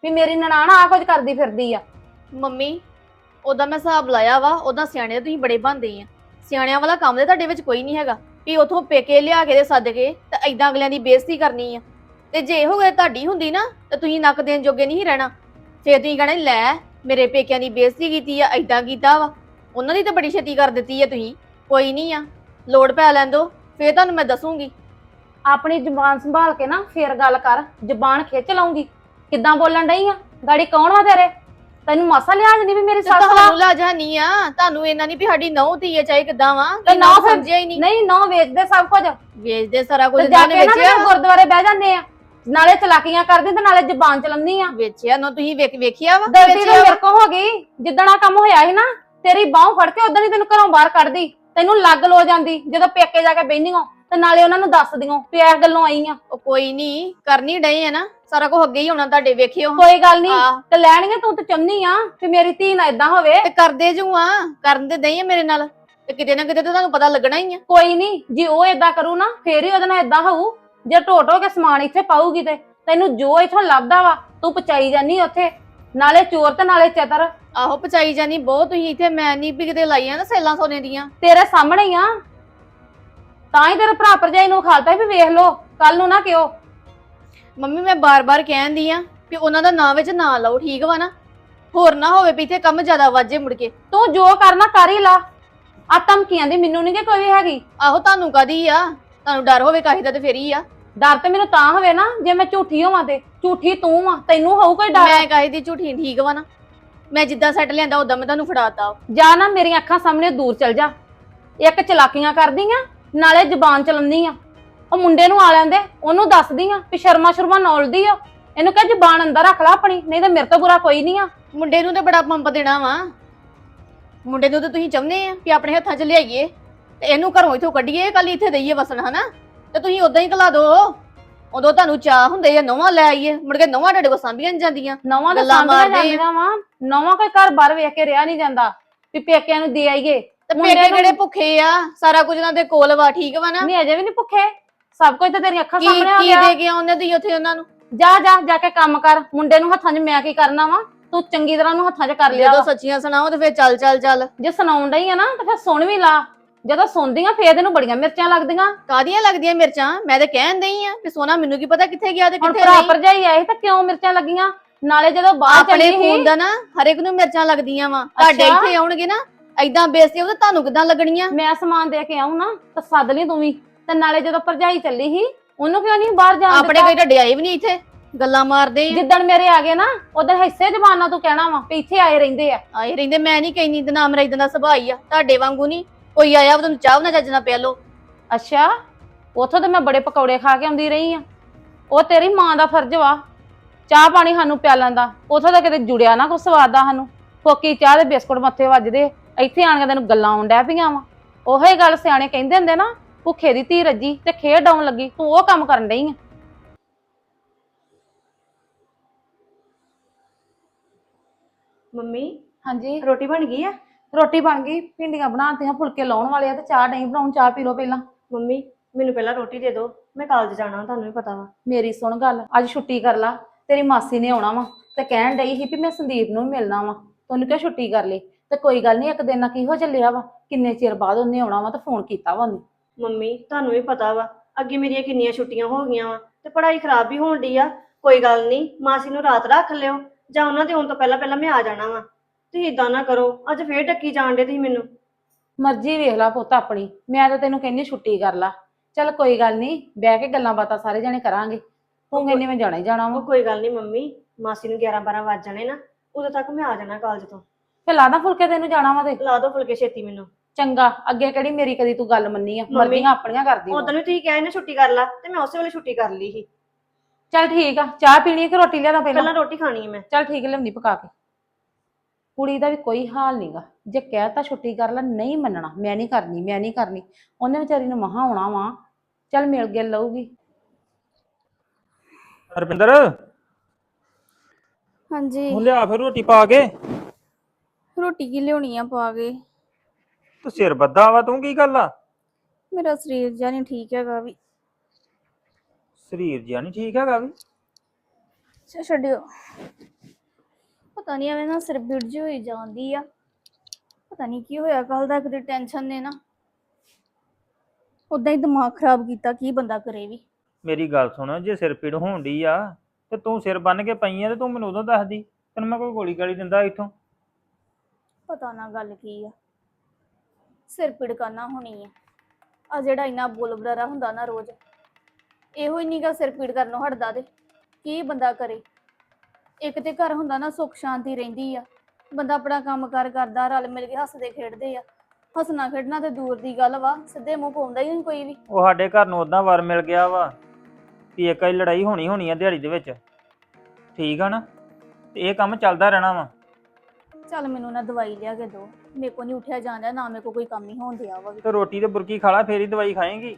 ਵੀ ਮੇਰੀ ਨਨਾਣ ਆ ਕੁਝ ਕਰਦੀ ਫਿਰਦੀ ਆ। ਮੰਮੀ, ਉਹਦਾ ਮੈਂ ਹਿਸਾਬ ਲਾਇਆ ਵਾ, ਉਹਦਾ ਸਿਆਣੇ ਤੁਸੀਂ ਬੜੇ ਬੰਦੇ ਆ। ਸਿਆਣਿਆਂ ਵਾਲਾ ਕੰਮ ਤੇ ਤੁਹਾਡੇ ਵਿੱਚ ਕੋਈ ਨਹੀਂ ਹੈਗਾ। ਵੀ ਉਥੋਂ ਪੇਕੇ ਲਿਆ ਕੇ ਦੇ ਸੱਦ ਕੇ ਤੇ ਐਦਾਂ ਅਗਲਿਆਂ ਦੀ ਬੇਇੱਜ਼ਤੀ ਕਰਨੀ ਆ। ਤੇ ਜੇ ਇਹੋ ਗੱਲ ਤੁਹਾਡੀ ਹੁੰਦੀ ਨਾ ਤੇ ਤੁਸੀਂ ਨੱਕ ਦੇਣ ਜੋਗੇ ਨਹੀਂ ਸੀ ਰਹਿਣਾ। ਫੇਰ ਤੁਸੀਂ ਕਹਿਣਾ ਲੈ ਮੇਰੇ ਪੇਕਿਆਂ ਦੀ ਬੇਇੱਜ਼ਤੀ ਕੀਤੀ ਆ ਐਦਾਂ ਕੀਤਾ ਵਾ। ਉਹਨਾਂ ਦੀ ਤਾਂ ਬੜੀ ਛੇਤੀ ਕਰ ਦਿੱਤੀ ਆ ਤੁਸੀਂ। ਕੋਈ ਨਹੀਂ ਆ ਲੋੜ ਪੈ ਲੈਣ ਦੋ ਫੇਰ ਤੁਹਾਨੂੰ ਮੈਂ ਦੱਸੂਗੀ। ਆਪਣੀ ਜ਼ੁਬਾਨ ਸੰਭਾਲ ਕੇ ਨਾ ਫੇਰ ਗੱਲ ਕਰ ਜ਼ੁਬਾਨ ਖਿੱਚ ਲਾਉਂਗੀ ਕਿੱਦਾਂ ਬੋਲਣ ਡਈ ਆ? ਗਾੜੀ ਕੌਣ ਵਾ ਤੇਰੇ? ਤੈਨੂੰ ਮਾਸਾ ਲਿਆਜ ਨਹੀਂ ਵੀ ਮੇਰੀ ਸੱਸ ਵਾ ਤੁਹਾਨੂੰ ਲਾਜਾ ਨਹੀਂ ਆ ਤੁਹਾਨੂੰ ਇਹਨਾਂ ਨਹੀਂ ਵੀ ਸਾਡੀ ਨਹੁੰ ਧੀ ਆ ਚਾਹੇ ਕਿਦਾਂ ਵਾ। ਤੇ ਫਿਰ- ਸਮਝਿਆ ਹੀ ਨਹੀਂ। ਨਹੀਂ ਨੌ ਵੇਚਦੇ ਸਭ ਕੁਝ। ਵੇਚਦੇ ਸਾਰਾ ਕੁਝ ਤੇ ਜਾ ਇਹਨਾਂ ਨੇ ਕੇ ਨਾ ਵੇਚਿਆ। ਤੇ ਗੁਰਦੁਆਰੇ ਬਹਿ ਜਾਂਦੇ ਆ। ਨਾਲੇ ਚਲਾਕੀਆਂ ਕਰਦੀ ਤੇ ਨਾਲੇ ਜ਼ੁਬਾਨ ਚਲਾਉਂਦੀ ਆ। ਵੇਚਿਆ ਨਾ ਤੁਸੀਂ ਵੇਖ ਵੇਖਿਆ ਵਾ? ਗਲਤੀ ਵੇਚਿਆ ਤਾਂ ਵਾ? ਮੇਰੇ ਕੋ ਹੋ ਗਈ। ਜਿੱਦਣ ਆ ਕੰਮ ਹੋਇਆ ਸੀ ਨਾ ਤੇਰੀ ਬਾਹ ਫੜ ਕੇ ਉਦੋਂ ਹੀ ਤੈਨੂੰ ਘਰੋਂ ਬਾਹਰ ਕੱਢਦੀ। ਤੈਨੂੰ ਲੱਗ ਲੋ ਜਾਂਦੀ ਜਦੋਂ ਪੇਕੇ ਜਾ ਕੇ ਬਹਿਨੀ ਹੋ ਤੇ ਨਾਲੇ ਉਹਨਾਂ ਨੂੰ ਦੱਸ ਦਿਓ ਵੀ ਇਸ ਗੱਲੋਂ ਆਈ ਆ। ਉਹ ਕੋਈ ਨਹੀਂ ਕਰਨੀ ਡਏ ਆ ਨਾ ਸਾਰਾ ਕੁਝ ਅੱਗੇ ਹੀ ਹੋਣਾ ਤੁਹਾਡੇ ਵੇਖਿਓ। ਕੋਈ ਗੱਲ ਨਹੀਂ ਆਹ। ਤੇ ਲੈਣਗੇ ਤੂੰ ਤੇ ਚੰਨੀ ਆ ਕਿ ਮੇਰੀ ਧੀ ਨਾ ਇਦਾਂ ਹੋਵੇ। ਤੇ ਕਰਦੇ ਜੂ ਆ ਕਰਨ ਤੇ ਦਈ ਆ ਮੇਰੇ ਨਾਲ। ਤੇ ਕਿਤੇ ਨਾ ਕਿਤੇ ਤੇ ਤੁਹਾਨੂੰ ਪਤਾ ਲੱਗਣਾ ਹੀ ਆ। ਕੋਈ ਨਹੀਂ ਜੇ ਉਹ ਇਦਾਂ ਕਰੂ ਨਾ ਫੇਰ ਹੀ ਉਹਦੇ ਨਾਲ ਇਦਾਂ ਹੋਊ। ਜੇ ਟੋਟ ਹੋ ਕੇ ਸਮਾਨ ਇੱਥੇ ਪਾਊਗੀ ਤੇ ਤੈਨੂੰ ਜੋ ਇਥੋਂ ਲੱਭਦਾ ਵਾ ਤੂੰ ਪਚਾਈ ਜਾਨੀ ਉੱਥੇ। ਨਾਲੇ ਚੋਰ ਤੇ ਨਾਲੇ ਚਤਰ। ਆਹੋ ਪਚਾਈ ਜਾਨੀ ਬਹੁਤ ਤੁਸੀਂ ਇੱਥੇ ਮੈਂ ਨਹੀਂ ਵੀ ਕਿਤੇ ਲਾਈਆਂ ਨਾ ਸੈਲਾਂ ਸੋਨੇ ਦੀਆਂ। ਤੇਰੇ ਸਾਹਮਣੇ ਹੀ ਆ। ਤਾਂ ਹੀ ਤੇਰੇ ਭਰਾ ਭਰਜਾਈ ਨੂੰ ਖਾਲਤਾ ਵੀ ਵੇਖ ਲੋ ਕੱਲ ਨੂੰ ਨਾ ਕਿਉ ਮੰਮੀ ਮੈਂ ਬਾਰ-ਬਾਰ ਕਹਿੰਦੀ ਆ ਵੀ ਉਹਨਾਂ ਦਾ ਨਾਂ ਵਿੱਚ ਨਾਂ ਲਓ ਠੀਕ ਵਾ ਨਾ? ਹੋਰ ਨਾ ਹੋਵੇ ਵੀ ਇੱਥੇ ਕੰਮ ਜ਼ਿਆਦਾ ਵਾਜੇ ਮੁੜ ਕੇ। ਤੂੰ ਜੋ ਕਰਨਾ ਕਰ ਹੀ ਲਾ। ਆ ਧਮਕੀਆਂ ਦੀ ਮੈਨੂੰ ਨਹੀਂ ਕਿ ਕੋਈ ਹੈਗੀ। ਆਹੋ ਤੁਹਾਨੂੰ ਕਦੀ ਆ? ਤੁਹਾਨੂੰ ਡਰ ਹੋਵੇ ਕਾਹੀ ਦਾ ਤੇ ਫੇਰ ਹੀ ਆ। ਡਰ ਤੇ ਮੈਨੂੰ ਤਾਂ ਹੋਵੇ ਨਾ ਜੇ ਮੈਂ ਝੂਠੀ ਹੋਵਾਂ ਤੇ। ਝੂਠੀ ਤੂੰ ਆ ਤੈਨੂੰ ਹੋਊ ਕੋਈ ਡਰ? ਮੈਂ ਕਾਹੀ ਦੀ ਝੂਠੀ ਠੀਕ ਵਾ ਨਾ? ਮੈਂ ਜਿੱਦਾਂ ਸੈੱਟ ਲਿਆਂਦਾ ਉਦਾਂ ਮੈਂ ਤੁਹਾਨੂੰ ਫੜਾਤਾ ਜਾ ਨਾ ਮੇਰੀਆਂ ਅੱਖਾਂ ਸਾਹਮਣੇ ਦੂਰ ਚਲ ਜਾ। ਇੱਕ ਚਲਾਕੀਆਂ ਕਰਦੀ ਆ ਨਾਲੇ ਜ਼ਬਾਨ ਚਲਾਉਂਦੀ ਆ। ਉਹ ਮੁੰਡੇ ਨੂੰ ਆ ਲੈਂਦੇ ਉਹਨੂੰ ਦੱਸਦੀ ਆ ਵੀ ਸ਼ਰਮਾ ਸ਼ਰਮਾ ਨੌਲਦੀ ਆ। ਇਹਨੂੰ ਕਹਿ ਜ਼ਬਾਨ ਅੰਦਰ ਰੱਖ ਲੈ ਆਪਣੀ ਨਹੀਂ ਤੇ ਮੇਰੇ ਤੋਂ ਬੁਰਾ ਕੋਈ ਨਹੀਂ ਆ। ਮੁੰਡੇ ਨੂੰ ਤੇ ਬੜਾ ਪੰਪ ਦੇਣਾ ਵਾ। ਮੁੰਡੇ ਨੂੰ ਤੇ ਤੁਸੀਂ ਚਾਹੁੰਦੇ ਆ ਕਿ ਆਪਣੇ ਹੱਥਾਂ 'ਚ ਲਿਆਈਏ ਤੇ ਇਹਨੂੰ ਘਰੋਂ ਇਥੋਂ ਕੱਢੀਏ ਕੱਲ ਇੱਥੇ ਦਈਏ ਵਸਣ ਹਨਾ? ਤੇ ਤੁਸੀਂ ਉਦਾਂ ਹੀ ਕਲਾ ਦੋ। ਉਦੋਂ ਤੁਹਾਨੂੰ ਚਾਹ ਹੁੰਦੇ ਆ ਨਵਾਂ ਲੈ ਆਈਏ। ਮੁੜ ਕੇ ਨਵਾਂ ਤੁਹਾਡੇ ਕੋਲ ਸਾਂਭੀਆਂ ਨੀ ਜਾਂਦੀਆਂ। ਨਵਾਂ ਤਾਂ ਗੱਲਾਂ ਸਾਂਭੀਆਂ ਮਾਰਦੇ। ਆ। ਜਾਂਦੀਆਂ ਵਾ। ਨਵਾਂ ਕੋਈ ਘਰ ਬਾਹਰ ਵੇਖ ਕੇ ਰਿਹਾ ਨਹੀਂ ਜਾਂਦਾ ਵੀ ਪੇਕਿਆਂ ਨੂੰ ਦੇ ਆਈਏ। ਤੇ ਮੁੰਡੇ ਪੇਕੇ ਨੂੰ- ਕਿਹੜੇ ਭੁੱਖੇ ਆ? ਸਾਰਾ ਕੁਝ ਉਹਨਾਂ ਦੇ ਕੋਲ ਵਾ ਠੀਕ ਵਾ ਨਾ? ਨਹੀਂ ਅਜੇ ਵੀ ਨਹੀਂ ਭੁੱਖੇ। ਸਭ ਕੁਝ ਤਾਂ ਤੇਰੀਆਂ ਅੱਖਾਂ ਕੀ ਸਾਹਮਣੇ ਆ ਕੀ ਗਿਆ। ਦੇ ਕੇ ਆਉਂਦੇ ਤੁਸੀਂ ਉੱਥੇ ਉਹਨਾਂ ਨੂੰ? ਜਾ ਜਾ ਜਾ ਕੇ ਕੰਮ ਕਰ। ਮੁੰਡੇ ਨੂੰ ਹੱਥਾਂ 'ਚ ਮੈਂ ਕੀ ਕਰਨਾ ਵਾ? ਤੂੰ ਚੰਗੀ ਤਰ੍ਹਾਂ ਨੂੰ ਹੱਥਾਂ 'ਚ ਕਰ ਲਿਆ ਜਦੋਂ ਵਾ। ਸੱਚੀਆਂ ਸੁਣਾਓ ਤੇ ਫੇਰ ਚੱਲ ਚੱਲ ਚੱਲ। ਜੇ ਸੁਣਾਉਣ ਡਈ ਆ ਨਾ ਤਾਂ ਫਿਰ ਸੁਣ ਵੀ ਲਾ। ਜਦੋਂ ਸੁਣਦੀਆਂ ਫੇਰ ਤੈਨੂੰ ਬੜੀਆਂ ਮਿਰਚਾਂ ਲੱਗਦੀਆਂ। ਕਾਦੀਆਂ ਲੱਗਦੀਆਂ ਮਿਰਚਾਂ? ਮੈਂ ਤੇ ਕਹਿਣ ਦਈ ਆ ਵੀ ਸੋਨਾ ਮੈਨੂੰ ਕੀ ਪਤਾ ਕਿੱਥੇ ਗਿਆ ਤੇ ਹੁਣ ਕਿੱਥੇ ਭਰਾ ਨਹੀਂ। ਭਰਜਾਈ ਆਏ ਤਾਂ ਕਿਉਂ ਮਿਰਚਾਂ ਲੱਗੀਆਂ? ਨਾਲੇ ਜਦੋਂ ਬਾਹਰ ਆਪਣੇ ਚੱਲੀ ਖੂਨ ਸੀ ਦਾ ਨਾ ਨੂੰ ਮਿਰਚਾਂ ਲੱਗਦੀਆਂ ਵਾ। ਤੁਹਾਡੇ ਅੱਛਾ। ਇੱਥੇ ਆਉਣਗੇ ਨਾ ਐਦਾਂ ਬੇਇੱਜ਼ਤੀ ਉਹ ਤੁਹਾਨੂੰ ਕਿਦਾਂ ਲੱਗਣੀਆਂ? ਮੈਂ ਸਮਾਨ ਦੇ ਕੇ ਆਉਂ ਨਾ ਤਾਂ ਸੱਦ ਲਈ ਤੂੰ ਵੀ। ਤੇ ਨਾਲੇ ਜਦੋਂ ਭਰਜਾਈ ਚੱਲੀ ਸੀ ਉਹਨੂੰ ਕਿਉਂ ਨਹੀਂ ਬਾਹਰ ਜਾਣ ਆਪਣੇ ਦਿੱਤਾ? ਕੋਈ ਢੱਡੇ ਆਏ ਵੀ ਨਹੀਂ ਇੱਥੇ? ਗੱਲਾਂ ਮਾਰਦੇ ਆ। ਜਿੱਦਣ ਮੇਰੇ ਆ ਗਏ ਨਾ ਉਦੋਂ ਹਿੱਸੇ ਜ਼ਬਾਨਾਂ ਤੂੰ ਕਹਿਣਾ ਵਾ ਵੀ ਇੱਥੇ ਆਏ ਰਹਿੰਦੇ ਆ। ਆਏ ਰਹਿੰਦੇ ਮੈਂ ਨਹੀਂ ਕਹਿੰਦੀ ਤੇ ਨਾਮ ਇਦਾਂ ਦਾ ਸੁਭਾਅ ਹੀ ਆ। ਤੁਹਾਡੇ ਵਾਂਗੂ ਨਹੀਂ। ਕੋਈ ਆਇਆ ਵਾ ਤੁਹਾਨੂੰ ਚਾਹ ਨਾ ਚੱਜ ਨਾਲ ਪਿਆ ਲੋ ਅੱਛਾ ਉਥੋਂ ਤੇ ਮੈਂ ਬੜੇ ਪਕੌੜੇ ਖਾ ਕੇ ਆਉਂਦੀ ਰਹੀ ਆ। ਉਹ ਤੇਰੀ ਮਾਂ ਦਾ ਫਰਜ਼ ਵਾ। ਚਾਹ ਪਾਣੀ ਸਾਨੂੰ ਪਿਆਲਣ ਦਾ। ਉਥੋਂ ਤਾਂ ਕਿਤੇ ਜੁੜਿਆ ਨਾ ਕੋਈ ਸਵਾਦ ਦਾ ਸਾਨੂੰ। ਫੋਕੀ ਚਾਹ ਦੇ ਬਿਸਕੁਟ ਮੱਥੇ ਵੱਜਦੇ। ਇੱਥੇ ਆਣ ਕੇ ਤੈਨੂੰ ਗੱਲਾਂ ਆਉਣ ਡੈ ਪਈਆਂ ਵਾ। ਉਹੋ ਹੀ ਗੱਲ ਸਿਆਣੇ ਕਹਿੰਦੇ ਹੁੰਦੇ ਨਾ ਭੁੱਖੇ ਦੀ ਧੀ ਰੱਜੀ ਤੇ ਖੇਡ ਆਉਣ ਲੱਗੀ। ਤੂੰ ਉਹ ਕੰਮ ਕਰਨ ਡਈ ਆ। ਮੰਮੀ ਹਾਂਜੀ। ਰੋਟੀ ਬਣ ਗਈ ਆ? ਰੋਟੀ ਬਣ ਗਈ ਭਿੰਡੀਆਂ ਬਣਾਤੀਆਂ ਫੁਲਕੇ ਲਾਉਣ ਵਾਲੇ ਆ ਤੇ ਚਾਹ ਨਹੀਂ ਬਣਾਉਣ ਚਾਹ ਪੀ ਲਓ ਪਹਿਲਾਂ। ਮੰਮੀ ਮੈਨੂੰ ਪਹਿਲਾਂ ਰੋਟੀ ਦੇ ਦਿਓ ਮੈਂ ਕਾਲਜ ਜਾਣਾ ਤੁਹਾਨੂੰ ਵੀ ਪਤਾ ਵਾ। ਮੇਰੀ ਸੁਣ ਗੱਲ ਅੱਜ ਛੁੱਟੀ ਕਰ ਲਾ ਤੇਰੀ ਮਾਸੀ ਨੇ ਆਉਣਾ ਵਾ ਤੇ ਕਹਿਣ ਡਈ ਸੀ ਵੀ ਮੈਂ ਸੰਦੀਪ ਨੂੰ ਵੀ ਮਿਲਣਾ ਵਾ ਤੈਨੂੰ ਕਿਹਾ ਛੁੱਟੀ ਕਰ ਲਈ ਤੇ ਕੋਈ ਗੱਲ ਨਹੀਂ ਇੱਕ ਦਿਨ ਨਾ ਕੀ ਹੋ ਚੱਲਿਆ ਵਾ ਕਿੰਨੇ ਚਿਰ ਬਾਅਦ ਉਹਨੇ ਆਉਣਾ ਵਾ ਤੇ ਫੋਨ ਕੀਤਾ ਵਾ ਉਹਨੇ। ਮੰਮੀ ਤੁਹਾਨੂੰ ਵੀ ਪਤਾ ਵਾ ਅੱਗੇ ਮੇਰੀਆਂ ਕਿੰਨੀਆਂ ਛੁੱਟੀਆਂ ਹੋ ਗਈਆਂ ਵਾ ਤੇ ਪੜ੍ਹਾਈ ਖਰਾਬ ਵੀ ਹੋਣ ਡਈ ਆ ਕੋਈ ਗੱਲ ਨਹੀਂ ਮਾਸੀ ਨੂੰ ਰਾਤ ਰੱਖ ਲਿਓ ਜਾਂ ਉਹਨਾਂ ਦੇ ਆਉਣ ਤੋਂ ਪਹਿਲਾਂ ਪਹਿਲਾਂ ਮੈਂ ਆ ਜਾਣਾ ਵਾ। ਤੁਸੀਂ ਇਦਾਂ ਨਾ ਕਰੋ ਅੱਜ ਫੇਰ ਟੱਕੀ ਜਾਣ ਦੇ ਤੁਸੀਂ ਮੈਨੂੰ। ਮਰਜ਼ੀ ਵੇਖ ਲਾ ਪੁੱਤ ਆਪਣੀ ਮੈਂ ਤਾਂ ਤੈਨੂੰ ਕਹਿੰਦੀ ਛੁੱਟੀ ਕਰ ਲਾ। ਚੱਲ ਕੋਈ ਗੱਲ ਨਹੀਂ ਬਹਿ ਕੇ ਗੱਲਾਂ ਬਾਤਾਂ ਸਾਰੇ ਜਣੇ ਕਰਾਂਗੇ। ਤੂੰ ਕਹਿੰਦੀ ਮੈਂ ਜਾਣਾ ਹੀ ਜਾਣਾ ਉਹ ਵਾ ਕੋਈ ਗੱਲ ਨਹੀਂ ਮੰਮੀ ਮਾਸੀ ਨੂੰ 11 12 ਵੱਜ ਜਾਣੇ ਨਾ ਉਦੋਂ ਤੱਕ ਮੈਂ ਆ ਜਾਣਾ ਕਾਲਜ ਤੋਂ। ਫੇ ਲਾਦਾ ਫੁਲਕੇ ਤੈਨੂੰ ਜਾਣਾ ਵਾ ਤੇ। ਲਾ ਦਿਓ ਫੁਲਕੇ ਛੇਤੀ ਮੈਨੂੰ। ਚੰਗਾ ਅੱਗੇ ਕਿਹੜੀ ਮੇਰੀ ਕਦੀ ਤੂੰ ਗੱਲ ਮੰਨੀ ਆ? ਮਰਜ਼ੀਆਂ ਆਪਣੀਆਂ ਕਰਦੀ। ਉਦੋਂ ਵੀ। ਤੁਸੀਂ ਕਿਹਾ ਨਾ ਛੁੱਟੀ ਕਰ ਲਾ ਤੇ ਮੈਂ ਉਸੇ ਵੇਲੇ ਛੁੱਟੀ ਕਰ ਲਈ ਸੀ। ਚੱਲ ਠੀਕ ਆ ਚਾਹ ਪੀਣੀ ਆ ਕਿ ਰੋਟੀ ਲਿਆਦਾ ਪਹਿਲਾਂ? ਪਹਿਲਾਂ ਰੋਟੀ ਖਾਣੀ ਹੈ ਮੈਂ। ਚੱਲ ਠੀਕ ਹੈ ਲਿਆਉਂਦੀ ਪਕਾ ਕੇ। ਕੁੜੀ ਦਾ ਵੀ ਕੋਈ ਹਾਲ ਨਹੀਂਗਾ ਜੇ ਕਹਿਤਾ ਛੁੱਟੀ ਕਰ ਲੈ ਨਹੀਂ ਮੰਨਣਾ। ਮੈਂ ਨਹੀਂ ਕਰਨੀ ਮੈਂ ਨਹੀਂ ਕਰਨੀ। ਉਹਨੇ ਵਿਚਾਰੀ ਨੂੰ ਮਹਾ ਆਉਣਾ ਵਾ। ਚੱਲ ਮਿਲ ਗਿਲ ਲਊਗੀ। ਹਰਪਿੰਦਰ? ਹਾਂਜੀ। ਹੁਣ ਲਿਆ ਫਿਰ ਰੋਟੀ ਪਾ ਕੇ? ਰੋਟੀ ਕੀ ਲਿਆਉਣੀ ਆ ਪਾ ਕੇ? ਤੂੰ ਸਿਰ ਬੱਧਾ ਵਾ ਤੂੰ ਕੀ ਗੱਲ ਆ? ਮੇਰਾ ਸਰੀਰ ਜਿਹਾ ਨਹੀਂ ਠੀਕ ਹੈਗਾ ਵੀ। ਸਰੀਰ ਜਿਆ ਨਹੀਂ ਠੀਕ ਹੈਗਾ ਵੀ? ਛੱਡਿਓ। ਪਤਾ ਨਹੀਂ ਐਵੇਂ ਨਾ ਸਿਰ ਜਿਹੀ ਹੋਈ ਜਾਂਦੀ ਆ। ਪਤਾ ਨਹੀਂ ਕੀ ਹੋਇਆ ਕੱਲ ਦਾ ਕਿਤੇ ਟੈਨਸ਼ਨ ਨੇ ਨਾ। ਉਦਾਂ ਹੀ ਦਿਮਾਗ ਖਰਾਬ ਕੀਤਾ ਕੀ ਬੰਦਾ ਕਰੇ ਵੀ। ਮੇਰੀ ਗੱਲ ਸੁਣ ਜੇ ਸਿਰ ਪੀੜ ਹੋਣ ਡਈ ਆ ਤੇ ਤੂੰ ਸਿਰ ਬੰਨ ਕੇ ਪਈ ਆ ਤੇ ਤੂੰ ਮੈਨੂੰ ਉਦੋਂ ਦੱਸਦੀ ਤੈਨੂੰ ਮੈਂ ਕੋਈ ਗੋਲੀ ਗਾਲੀ ਦਿੰਦਾ ਇੱਥੋਂ। ਪਤਾ ਨਾ ਗੱਲ ਕੀ ਆ। ਸਿਰ ਪੀੜ ਕਰਨਾ ਹੋਣੀ ਆ। ਆ ਜਿਹੜਾ ਇੰਨਾ ਬੋਲ ਬਰਾਰਾ ਹੁੰਦਾ ਨਾ ਰੋਜ਼ ਇਹੋ ਹੀ ਨਹੀਂਗਾ ਸਿਰ ਪੀੜ ਕਰਨੋਂ ਹਟਦਾ ਤੇ। ਕੀ ਬੰਦਾ ਕਰੇ। ਇੱਕ ਤੇ ਘਰ ਹੁੰਦਾ ਨਾ ਸੁੱਖ ਸ਼ਾਂਤੀ ਰਹਿੰਦੀ ਆ। ਬੰਦਾ ਆਪਣਾ ਕੰਮ ਕਾਰ ਕਰਦਾ ਰਲ ਮਿਲ ਕੇ ਹੱਸਦੇ ਖੇਡਦੇ ਆ। ਹੱਸਣਾ ਖੇਡਣਾ ਤੇ ਦੂਰ ਦੀ ਗੱਲ ਵਾ ਸਿੱਧੇ ਮੂੰਹ ਪਾਉਂਦਾ ਹੀ ਨਹੀਂ ਕੋਈ ਵੀ। ਉਹ ਸਾਡੇ ਘਰ ਨੂੰ ਉਦਾਂ ਵਾਰ ਮਿਲ ਗਿਆ ਵਾ ਵੀ ਇੱਕ ਹੀ ਲੜਾਈ ਹੋਣੀ ਹੋਣੀ ਆ ਦਿਹਾੜੀ ਦੇ ਵਿੱਚ। ਠੀਕ ਆ ਨਾ? ਤੇ ਇਹ ਕੰਮ ਚੱਲਦਾ ਰਹਿਣਾ ਵਾ। ਚੱਲ ਮੈਨੂੰ ਨਾ ਦਵਾਈ ਲਿਆ ਕੇ ਦੋ ਮੇਰੇ ਕੋ ਨਹੀਂ ਉੱਠਿਆ ਜਾਂਦਾ ਨਾ ਮੇਰੇ ਕੋ ਕੋਈ ਕੰਮ ਹੀ ਹੋਣ ਦਿਆ ਵਾ ਵੀ। ਤੇ ਰੋਟੀ ਤੇ ਬੁਰਕੀ ਖਾ ਲਾ ਫੇਰ ਹੀ ਦਵਾਈ ਖਾਏਂਗੀ?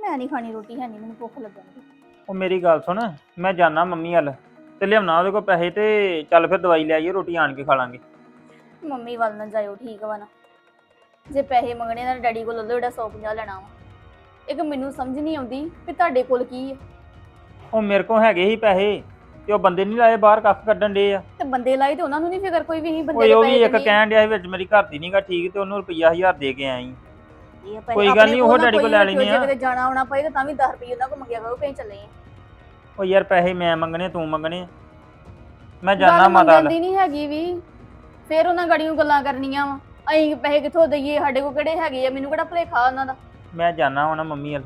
ਮੈਂ ਨਹੀਂ ਖਾਣੀ ਰੋਟੀ ਹੈ ਨਹੀਂ ਮੈਨੂੰ ਭੁੱਖ ਲੱਗਣ ਉਹ ਮੇਰੀ ਗੱਲ ਸੁਣ ਮੈਂ ਜਾਣਾ ਮੰਮੀ ਵੱਲ। ਤੇ ਲਿਆਉਣਾ ਉਹਦੇ ਕੋਲ ਪੈਸੇ ਤੇ ਚੱਲ ਫਿਰ ਦਵਾਈ ਲੈ ਆਈਏ ਰੋਟੀ ਆਣ ਕੇ ਖਾ ਲਾਂਗੇ। ਮੰਮੀ ਵੱਲ ਨਾ ਜਾਇਓ ਠੀਕ ਵਾ ਨਾ। ਜੇ ਪੈਸੇ ਮੰਗਣੇ ਨਾ ਡੈਡੀ ਕੋਲ ਉਹਦਾ ਜਿਹੜਾ 150 ਲੈਣਾ ਵਾ। ਇੱਕ ਮੈਨੂੰ ਸਮਝ ਨਹੀਂ ਆਉਂਦੀ ਕਿ ਤੁਹਾਡੇ ਕੋਲ ਕੀ ਹੈ ਉਹ ਮੇਰੇ ਕੋਲ ਹੈਗੇ ਹੀ ਪੈਸੇ ਤੇ ਉਹ ਬੰਦੇ ਨਹੀਂ ਲਾਏ ਬਾਹਰ ਕੱਖ ਕੱਢਣ ਦੇ ਆ। ਤੇ ਬੰਦੇ ਲਾਏ ਤੇ ਉਹਨਾਂ ਨੂੰ ਨਹੀਂ ਫਿਕਰ ਕੋਈ ਵੀ ਹੀ ਬੰਦੇ ਓਏ ਦੇ ਉਹ ਵੀ ਪੈਸੇ ਇੱਕ ਦੇਣੇ ਆ। ਕਹਿਣ ਡਿਆ ਸੀ ਵਿੱਚ ਮੇਰੀ ਘਰ ਦੀ ਨਹੀਂਗਾ ਠੀਕ ਤੇ ਉਹਨੂੰ ਰੁਪਈਆ 1000 ਦੇ ਕੇ ਆਈ। ਇਹ ਕੋਈ ਗੱਲ ਆਪਣੇ ਨੀ, ਉਹ ਨਾ ਡੈਡੀ ਕੋਲ ਲੈ ਲੈਣੇ ਆ। ਜੇ ਕਿਤੇ ਜਾਣਾ ਆਉਣਾ ਪਏ ਤਾਂ ਤਾਂ ਵੀ 10 ਰੁਪਏ ਉਹਨਾਂ ਕੋਲ ਮੰਗਿਆ ਕਰੋ ਕਹੀਂ ਚੱਲੇ ਆ। ਉਹ ਯਾਰ ਪੈਸੇ ਮੈਂ ਮੰਗਣੇ ਤੂੰ ਮੰਗਣੇ। ਮੈਂ ਗੱਲ ਜਾਣਾ ਮਾਤਾ ਵੱਲ ਨਹੀਂ ਹੈਗੀ ਵੀ। ਫੇਰ ਉਹਨਾਂ ਗੜੀਆਂ ਗੱਲਾਂ ਕਰਨੀਆਂ ਵਾ। ਅਸੀਂ ਪੈਸੇ ਕਿੱਥੋਂ ਦਈਏ? ਸਾਡੇ ਕੋਲ ਕਿਹੜੇ ਹੈਗੇ ਆ? ਮੈਨੂੰ ਕਿਹੜਾ ਭੁਲੇਖਾ ਉਹਨਾਂ ਦਾ? ਮੈਂ ਜਾਣਾ ਹੁਣ ਮੰਮੀ ਵੱਲ।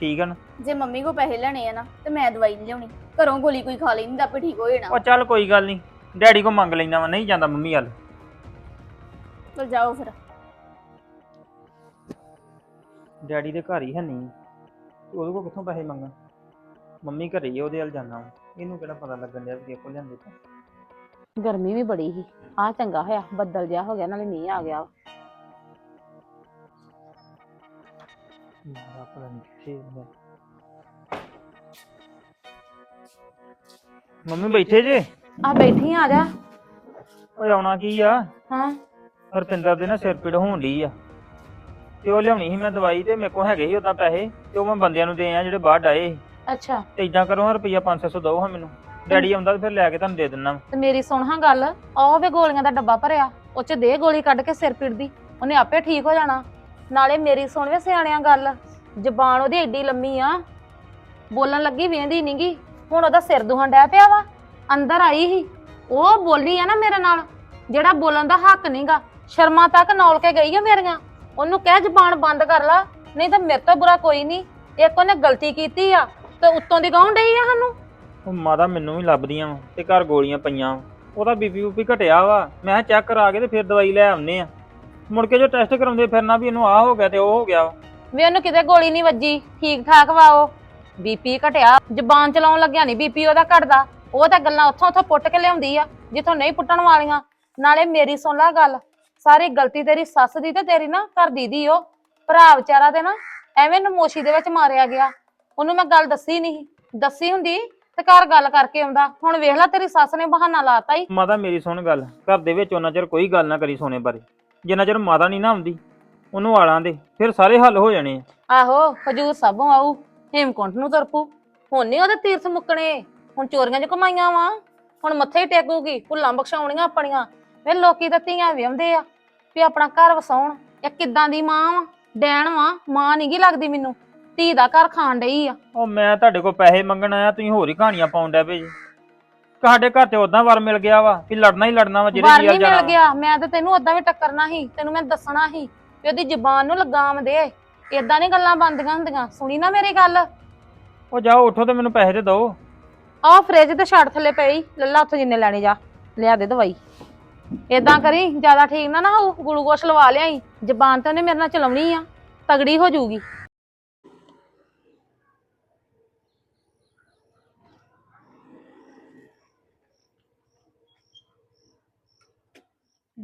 ਠੀਕ ਨਾ? ਜੇ ਮੰਮੀ ਕੋ ਪੈਸੇ ਲੈਣੇ ਆ ਨਾ ਤੇ ਮੈਂ ਦਵਾਈ ਲਿਆਉਣੀ। ਘਰੋਂ ਗੋਲੀ ਕੋਈ ਖਾ ਲੈਂਦੀ ਆਪੇ ਠੀਕ ਹੋ ਜਾਣਾ। ਉਹ ਚੱਲ ਕੋਈ ਗੱਲ ਨਹੀਂ ਡੈਡੀ ਕੋ ਮੰਗ ਲੈਣਾ ਵਾ ਨਹੀਂ ਜਾਂਦਾ ਮੰਮੀ ਵੱਲ। ਚਲ ਜਾਓ ਫਿਰ। ਡੈਡੀ ਦੇ ਘਰ ਹੀ ਹੈ ਨਹੀਂ। ਉਹਦੇ ਕੋ ਕਿੱਥੋਂ ਪੈਸੇ ਮੰਗਾਂ? ਮੰਮੀ ਘਰੇ ਹੀ ਆ, ਉਹਦੇ ਵੱਲ ਜਾਣਾ ਇਹਨੂੰ ਕਿਹੜਾ ਪਤਾ ਲੱਗਣ ਡਿਆ ਵੀ ਕੋ ਲਿਆਂਦੇ ਤਾਂ ਗਰਮੀ ਵੀ ਬੜੀ ਸੀ। ਆ ਚੰਗਾ ਹੋਇਆ ਬੱਦਲ ਜਿਹਾ ਹੋ ਗਿਆ ਨਾਲੇ ਮੀਂਹ ਆ ਗਿਆ ਮਾਰਾ ਪਤਾ ਨਹੀਂ ਕਿੱਥੇ ਹੁੰਦਾ ਮੰਮੀ ਬੈਠੇ ਜੇ? ਆ ਬੈਠੀ ਆ ਜਾ। ਓਏ ਆਉਣਾ ਕੀ ਆ? ਹਾਂ। ਹਰਪਿੰਦਰ ਦੇ ਨਾ ਸਿਰ ਪੀੜ ਹੋਣ ਡਈ ਆ। ਤੇ ਉਹ ਲਿਆਉਣੀ ਸੀ ਮੈਂ ਦਵਾਈ ਤੇ ਮੇਰੇ ਕੋਲ ਹੈਗੇ ਸੀ ਉਦਾਂ ਪੈਸੇ ਤੇ ਉਹ ਮੈਂ ਬੰਦਿਆਂ ਨੂੰ ਦੇ ਆ ਜਿਹੜੇ ਬਾਹਰ ਡਾਏ ਸੀ। ਅੱਛਾ। ਤੇ ਇਦਾਂ ਕਰੋ ਰੁਪਈਆ 500 ਦੋ ਹਾਂ ਮੈਨੂੰ। ਡੈਡੀ ਆਉਂਦਾ ਤੇ ਫਿਰ ਲੈ ਕੇ ਤੁਹਾਨੂੰ ਦੇ ਦਿੰਦਾ ਤੇ ਮੇਰੀ ਸੁਣ ਹਾਂ ਗੱਲ ਆਹ ਵੇ ਗੋਲੀਆਂ ਦਾ ਡੱਬਾ ਭਰਿਆ ਉਹ ਚ ਦੇ ਗੋਲੀ ਕੱਢ ਕੇ ਸਿਰ ਪੀੜ ਦੀ ਉਹਨੇ ਆਪੇ ਠੀਕ ਹੋ ਜਾਣਾ। ਨਾਲੇ ਮੇਰੀ ਸੁਣ ਵੇ ਸਿਆਣਿਆਂ ਗੱਲ ਜ਼ਬਾਨ ਉਹਦੀ ਏਡੀ ਲੰਮੀ ਆ ਬੋਲਣ ਲੱਗੀ ਵੇਂਦੀ ਨਹੀਂਗੀ ਹੁਣ ਉਹਦਾ ਸਿਰ ਦੁਹਣ ਡੈ ਪਿਆ ਵਾ ਅੰਦਰ ਆਈ ਸੀ ਉਹ ਬੋਲੀ ਆ ਨਾ ਮੇਰੇ ਨਾਲ ਜਿਹੜਾ ਬੋਲਣ ਦਾ ਹੱਕ ਨਹੀਂਗਾ ਸ਼ਰਮਾ ਤੱਕ ਨੌਲ ਕੇ ਗਈ ਆ ਮੇਰੀਆਂ। ਉਹਨੂੰ ਕਹਿ ਜ਼ਬਾਨ ਬੰਦ ਕਰ ਲਾ ਨਹੀਂ ਤਾਂ ਮੇਰੇ ਤੋਂ ਬੁਰਾ ਕੋਈ ਨਹੀਂ ਇੱਕ ਉਹਨੇ ਗਲਤੀ ਕੀਤੀ ਆ ਤੇ ਉੱਤੋਂ ਦੀ ਗਾਉਣ ਡਈ ਆ ਸਾਨੂੰ? ਉਹ ਮਾਦਾ ਮੈਨੂੰ ਵੀ ਲੱਭਦੀਆਂ ਵਾ ਤੇ ਘਰ ਗੋਲੀਆਂ ਪਈਆਂ ਵਾ। ਉਹਦਾ ਬੀਪੀ ਬੂਪੀ ਘਟਿਆ ਵਾ। ਮੈਂ ਚੈੱਕ ਕਰਾ ਕੇ ਤੇ ਫਿਰ ਦਵਾਈ ਲੈ ਆਉਨੇ ਆ। ਮੁੜ ਕੇ ਜੋ ਟੈਸਟ ਕਰਾਉਂਦੇ ਫਿਰਨਾ ਵੀ ਇਹਨੂੰ ਆਹ ਹੋ ਗਿਆ ਤੇ ਉਹ ਹੋ ਗਿਆ ਵਾ। ਵੀ ਉਹਨੂੰ ਕਿਤੇ ਗੋਲੀ ਨਹੀਂ ਵੱਜੀ। ਠੀਕ ਠਾਕ ਵਾ ਉਹ। ਬੀਪੀ ਘਟਿਆ। ਜ਼ਬਾਨ ਚਲਾਉਣ ਲੱਗਿਆ ਨਹੀਂ ਬੀਪੀ ਉਹਦਾ ਘਟਦਾ। ਉਹ ਤਾਂ ਗੱਲਾਂ ਉੱਥੋਂ ਉੱਥੋਂ ਪੁੱਟ ਕੇ ਲਿਆਉਂਦੀ ਆ ਜਿੱਥੋਂ ਨਹੀਂ ਪੁੱਟਣ ਵਾਲੀਆਂ। ਨਾਲੇ ਮੇਰੀ ਸੁਣ ਲੈ ਗੱਲ। ਸਾਰੀ ਗਲਤੀ ਤੇਰੀ ਸੱਸ ਦੀ ਤੇ ਤੇਰੀ ਨਾ ਘਰ ਦੀ ਦੀ ਉਹ ਭਰਾ ਵਿਚਾਰਾ ਤੇ ਨਾ ਐਵੇਂ ਨਮੋਸ਼ੀ ਦੇ ਵਿੱਚ ਮਾਰਿਆ ਗਿਆ। ਉਹਨੂੰ ਮੈਂ ਗੱਲ ਦੱਸੀ ਨਹੀਂ ਦੱਸੀ ਹੁੰਦੀ ਤੇ ਘਰ ਗੱਲ ਕਰਕੇ ਆਉਂਦਾ। ਹੁਣ ਵੇਖ ਲੈ ਤੇਰੀ ਸੱਸ ਨੇ ਬਹਾਨਾ ਲਾਤਾ ਹੀ ਮਾਤਾ ਮੇਰੀ ਸੁਣ ਗੱਲ। ਘਰ ਦੇ ਵਿੱਚ ਉਹਨਾਂ ਚਿਰ ਕੋਈ ਗੱਲ ਨਾ ਕਰੀ ਸੋਨੇ ਬਾਰੇ। ਜਿੰਨਾ ਚਿਰ ਮਾਤਾ ਨਹੀਂ ਨਾ ਆਉਂਦੀ ਉਹਨੂੰ ਆਲਾਂ ਦੇ ਫਿਰ ਸਾਰੇ ਹੱਲ ਹੋ ਜਾਣੇ ਆ। ਆਹੋ ਹਜੂਰ ਸਭੋਂ ਆਊ ਹੇਮਕੁੰਟ ਨੂੰ ਤੁਰਪੂ। ਹੁਣ ਨਹੀਂ ਉਹਦੇ ਤੀਰਥ ਮੁੱਕਣੇ। ਹੁਣ ਚੋਰੀਆਂ ਚ ਕਮਾਈਆਂ ਵਾ। ਹੁਣ ਮੱਥੇ ਹੀ ਟੇਕੂਗੀ ਭੁੱਲਾਂ ਬਖਸ਼ਾਉਣੀਆਂ ਆਪਣੀਆਂ। ਵੇ ਲੋਕੀ ਤਾਂ ਧੀਆਂ ਵਿਆਉਂਦੇ ਆ। ਵੀ ਆਪਣਾ ਘਰ ਵਸਾਉਣ। ਇਹ ਕਿੱਦਾਂ ਦੀ ਮਾਂ ਵਾ? ਡੈਣ ਵਾ? ਮਾਂ ਨੀ ਗੀ ਲੱਗਦੀ ਮੈਨੂੰ। ਧੀ ਦਾ ਘਰ ਖਾਣ ਡਈ ਆ। ਉਹ ਮੈਂ ਤੁਹਾਡੇ ਕੋਲ ਪੈਸੇ ਮੰਗਣ ਆਇਆ ਤੁਸੀਂ ਹੋਰ ਹੀ ਕਹਾਣੀਆਂ ਪਾਉਣ ਡੈ ਜੀ। ਸਾਡੇ ਘਰ ਤੇ ਉਦਾਂ ਵਾਰ ਮਿਲ ਗਿਆ ਵਾ ਵੀ ਲੜਨਾ ਹੀ ਲੜਨਾ ਵਾ ਜਿਹੜੇ ਵਾਰ ਜੀ ਨਹੀਂ ਮਿਲ ਵਾ। ਗਿਆ। ਮੈਂ ਤਾਂ ਤੈਨੂੰ ਉਦਾਂ ਵੀ ਟੱਕਰਨਾ ਸੀ ਤੈਨੂੰ ਮੈਂ ਦੱਸਣਾ ਸੀ ਵੀ ਉਹਦੀ ਜ਼ੁਬਾਨ ਨੂੰ ਲਗਾਮ ਦੇ। ਏਦਾਂ ਨਹੀਂ ਗੱਲਾਂ ਬੰਦੀਆਂ ਹੁੰਦੀਆਂ। ਸੁਣੀ ਨਾ ਮੇਰੀ ਗੱਲ। ਉਹ ਜਾਓ ਉੱਠੋ ਤੇ ਮੈਨੂੰ ਪੈਸੇ ਤੇ ਦਿਓ। ਆਹ ਫ੍ਰਿਜ ਤੇ ਛੱਡ ਥੱਲੇ ਪਈ। ਲੱਲਾ ਉੱਥੇ ਜਿੰਨੇ ਲੈਣੇ ਜਾ। ਲਿਆ ਦੇ ਦਵਾਈ। ਏਦਾਂ ਕਰੀ ਜ਼ਿਆਦਾ ਠੀਕ ਨਾ ਨਾ ਹੋਊ। ਗਲੂਕੋਸ਼ ਲਵਾ ਲਿਆਈ। ਜ਼ਬਾਨ ਤਾਂ ਉਹਨੇ ਮੇਰੇ ਨਾਲ ਚਲਾਉਣੀ ਆ। ਤਗੜੀ ਹੋ ਜਾਊਗੀ।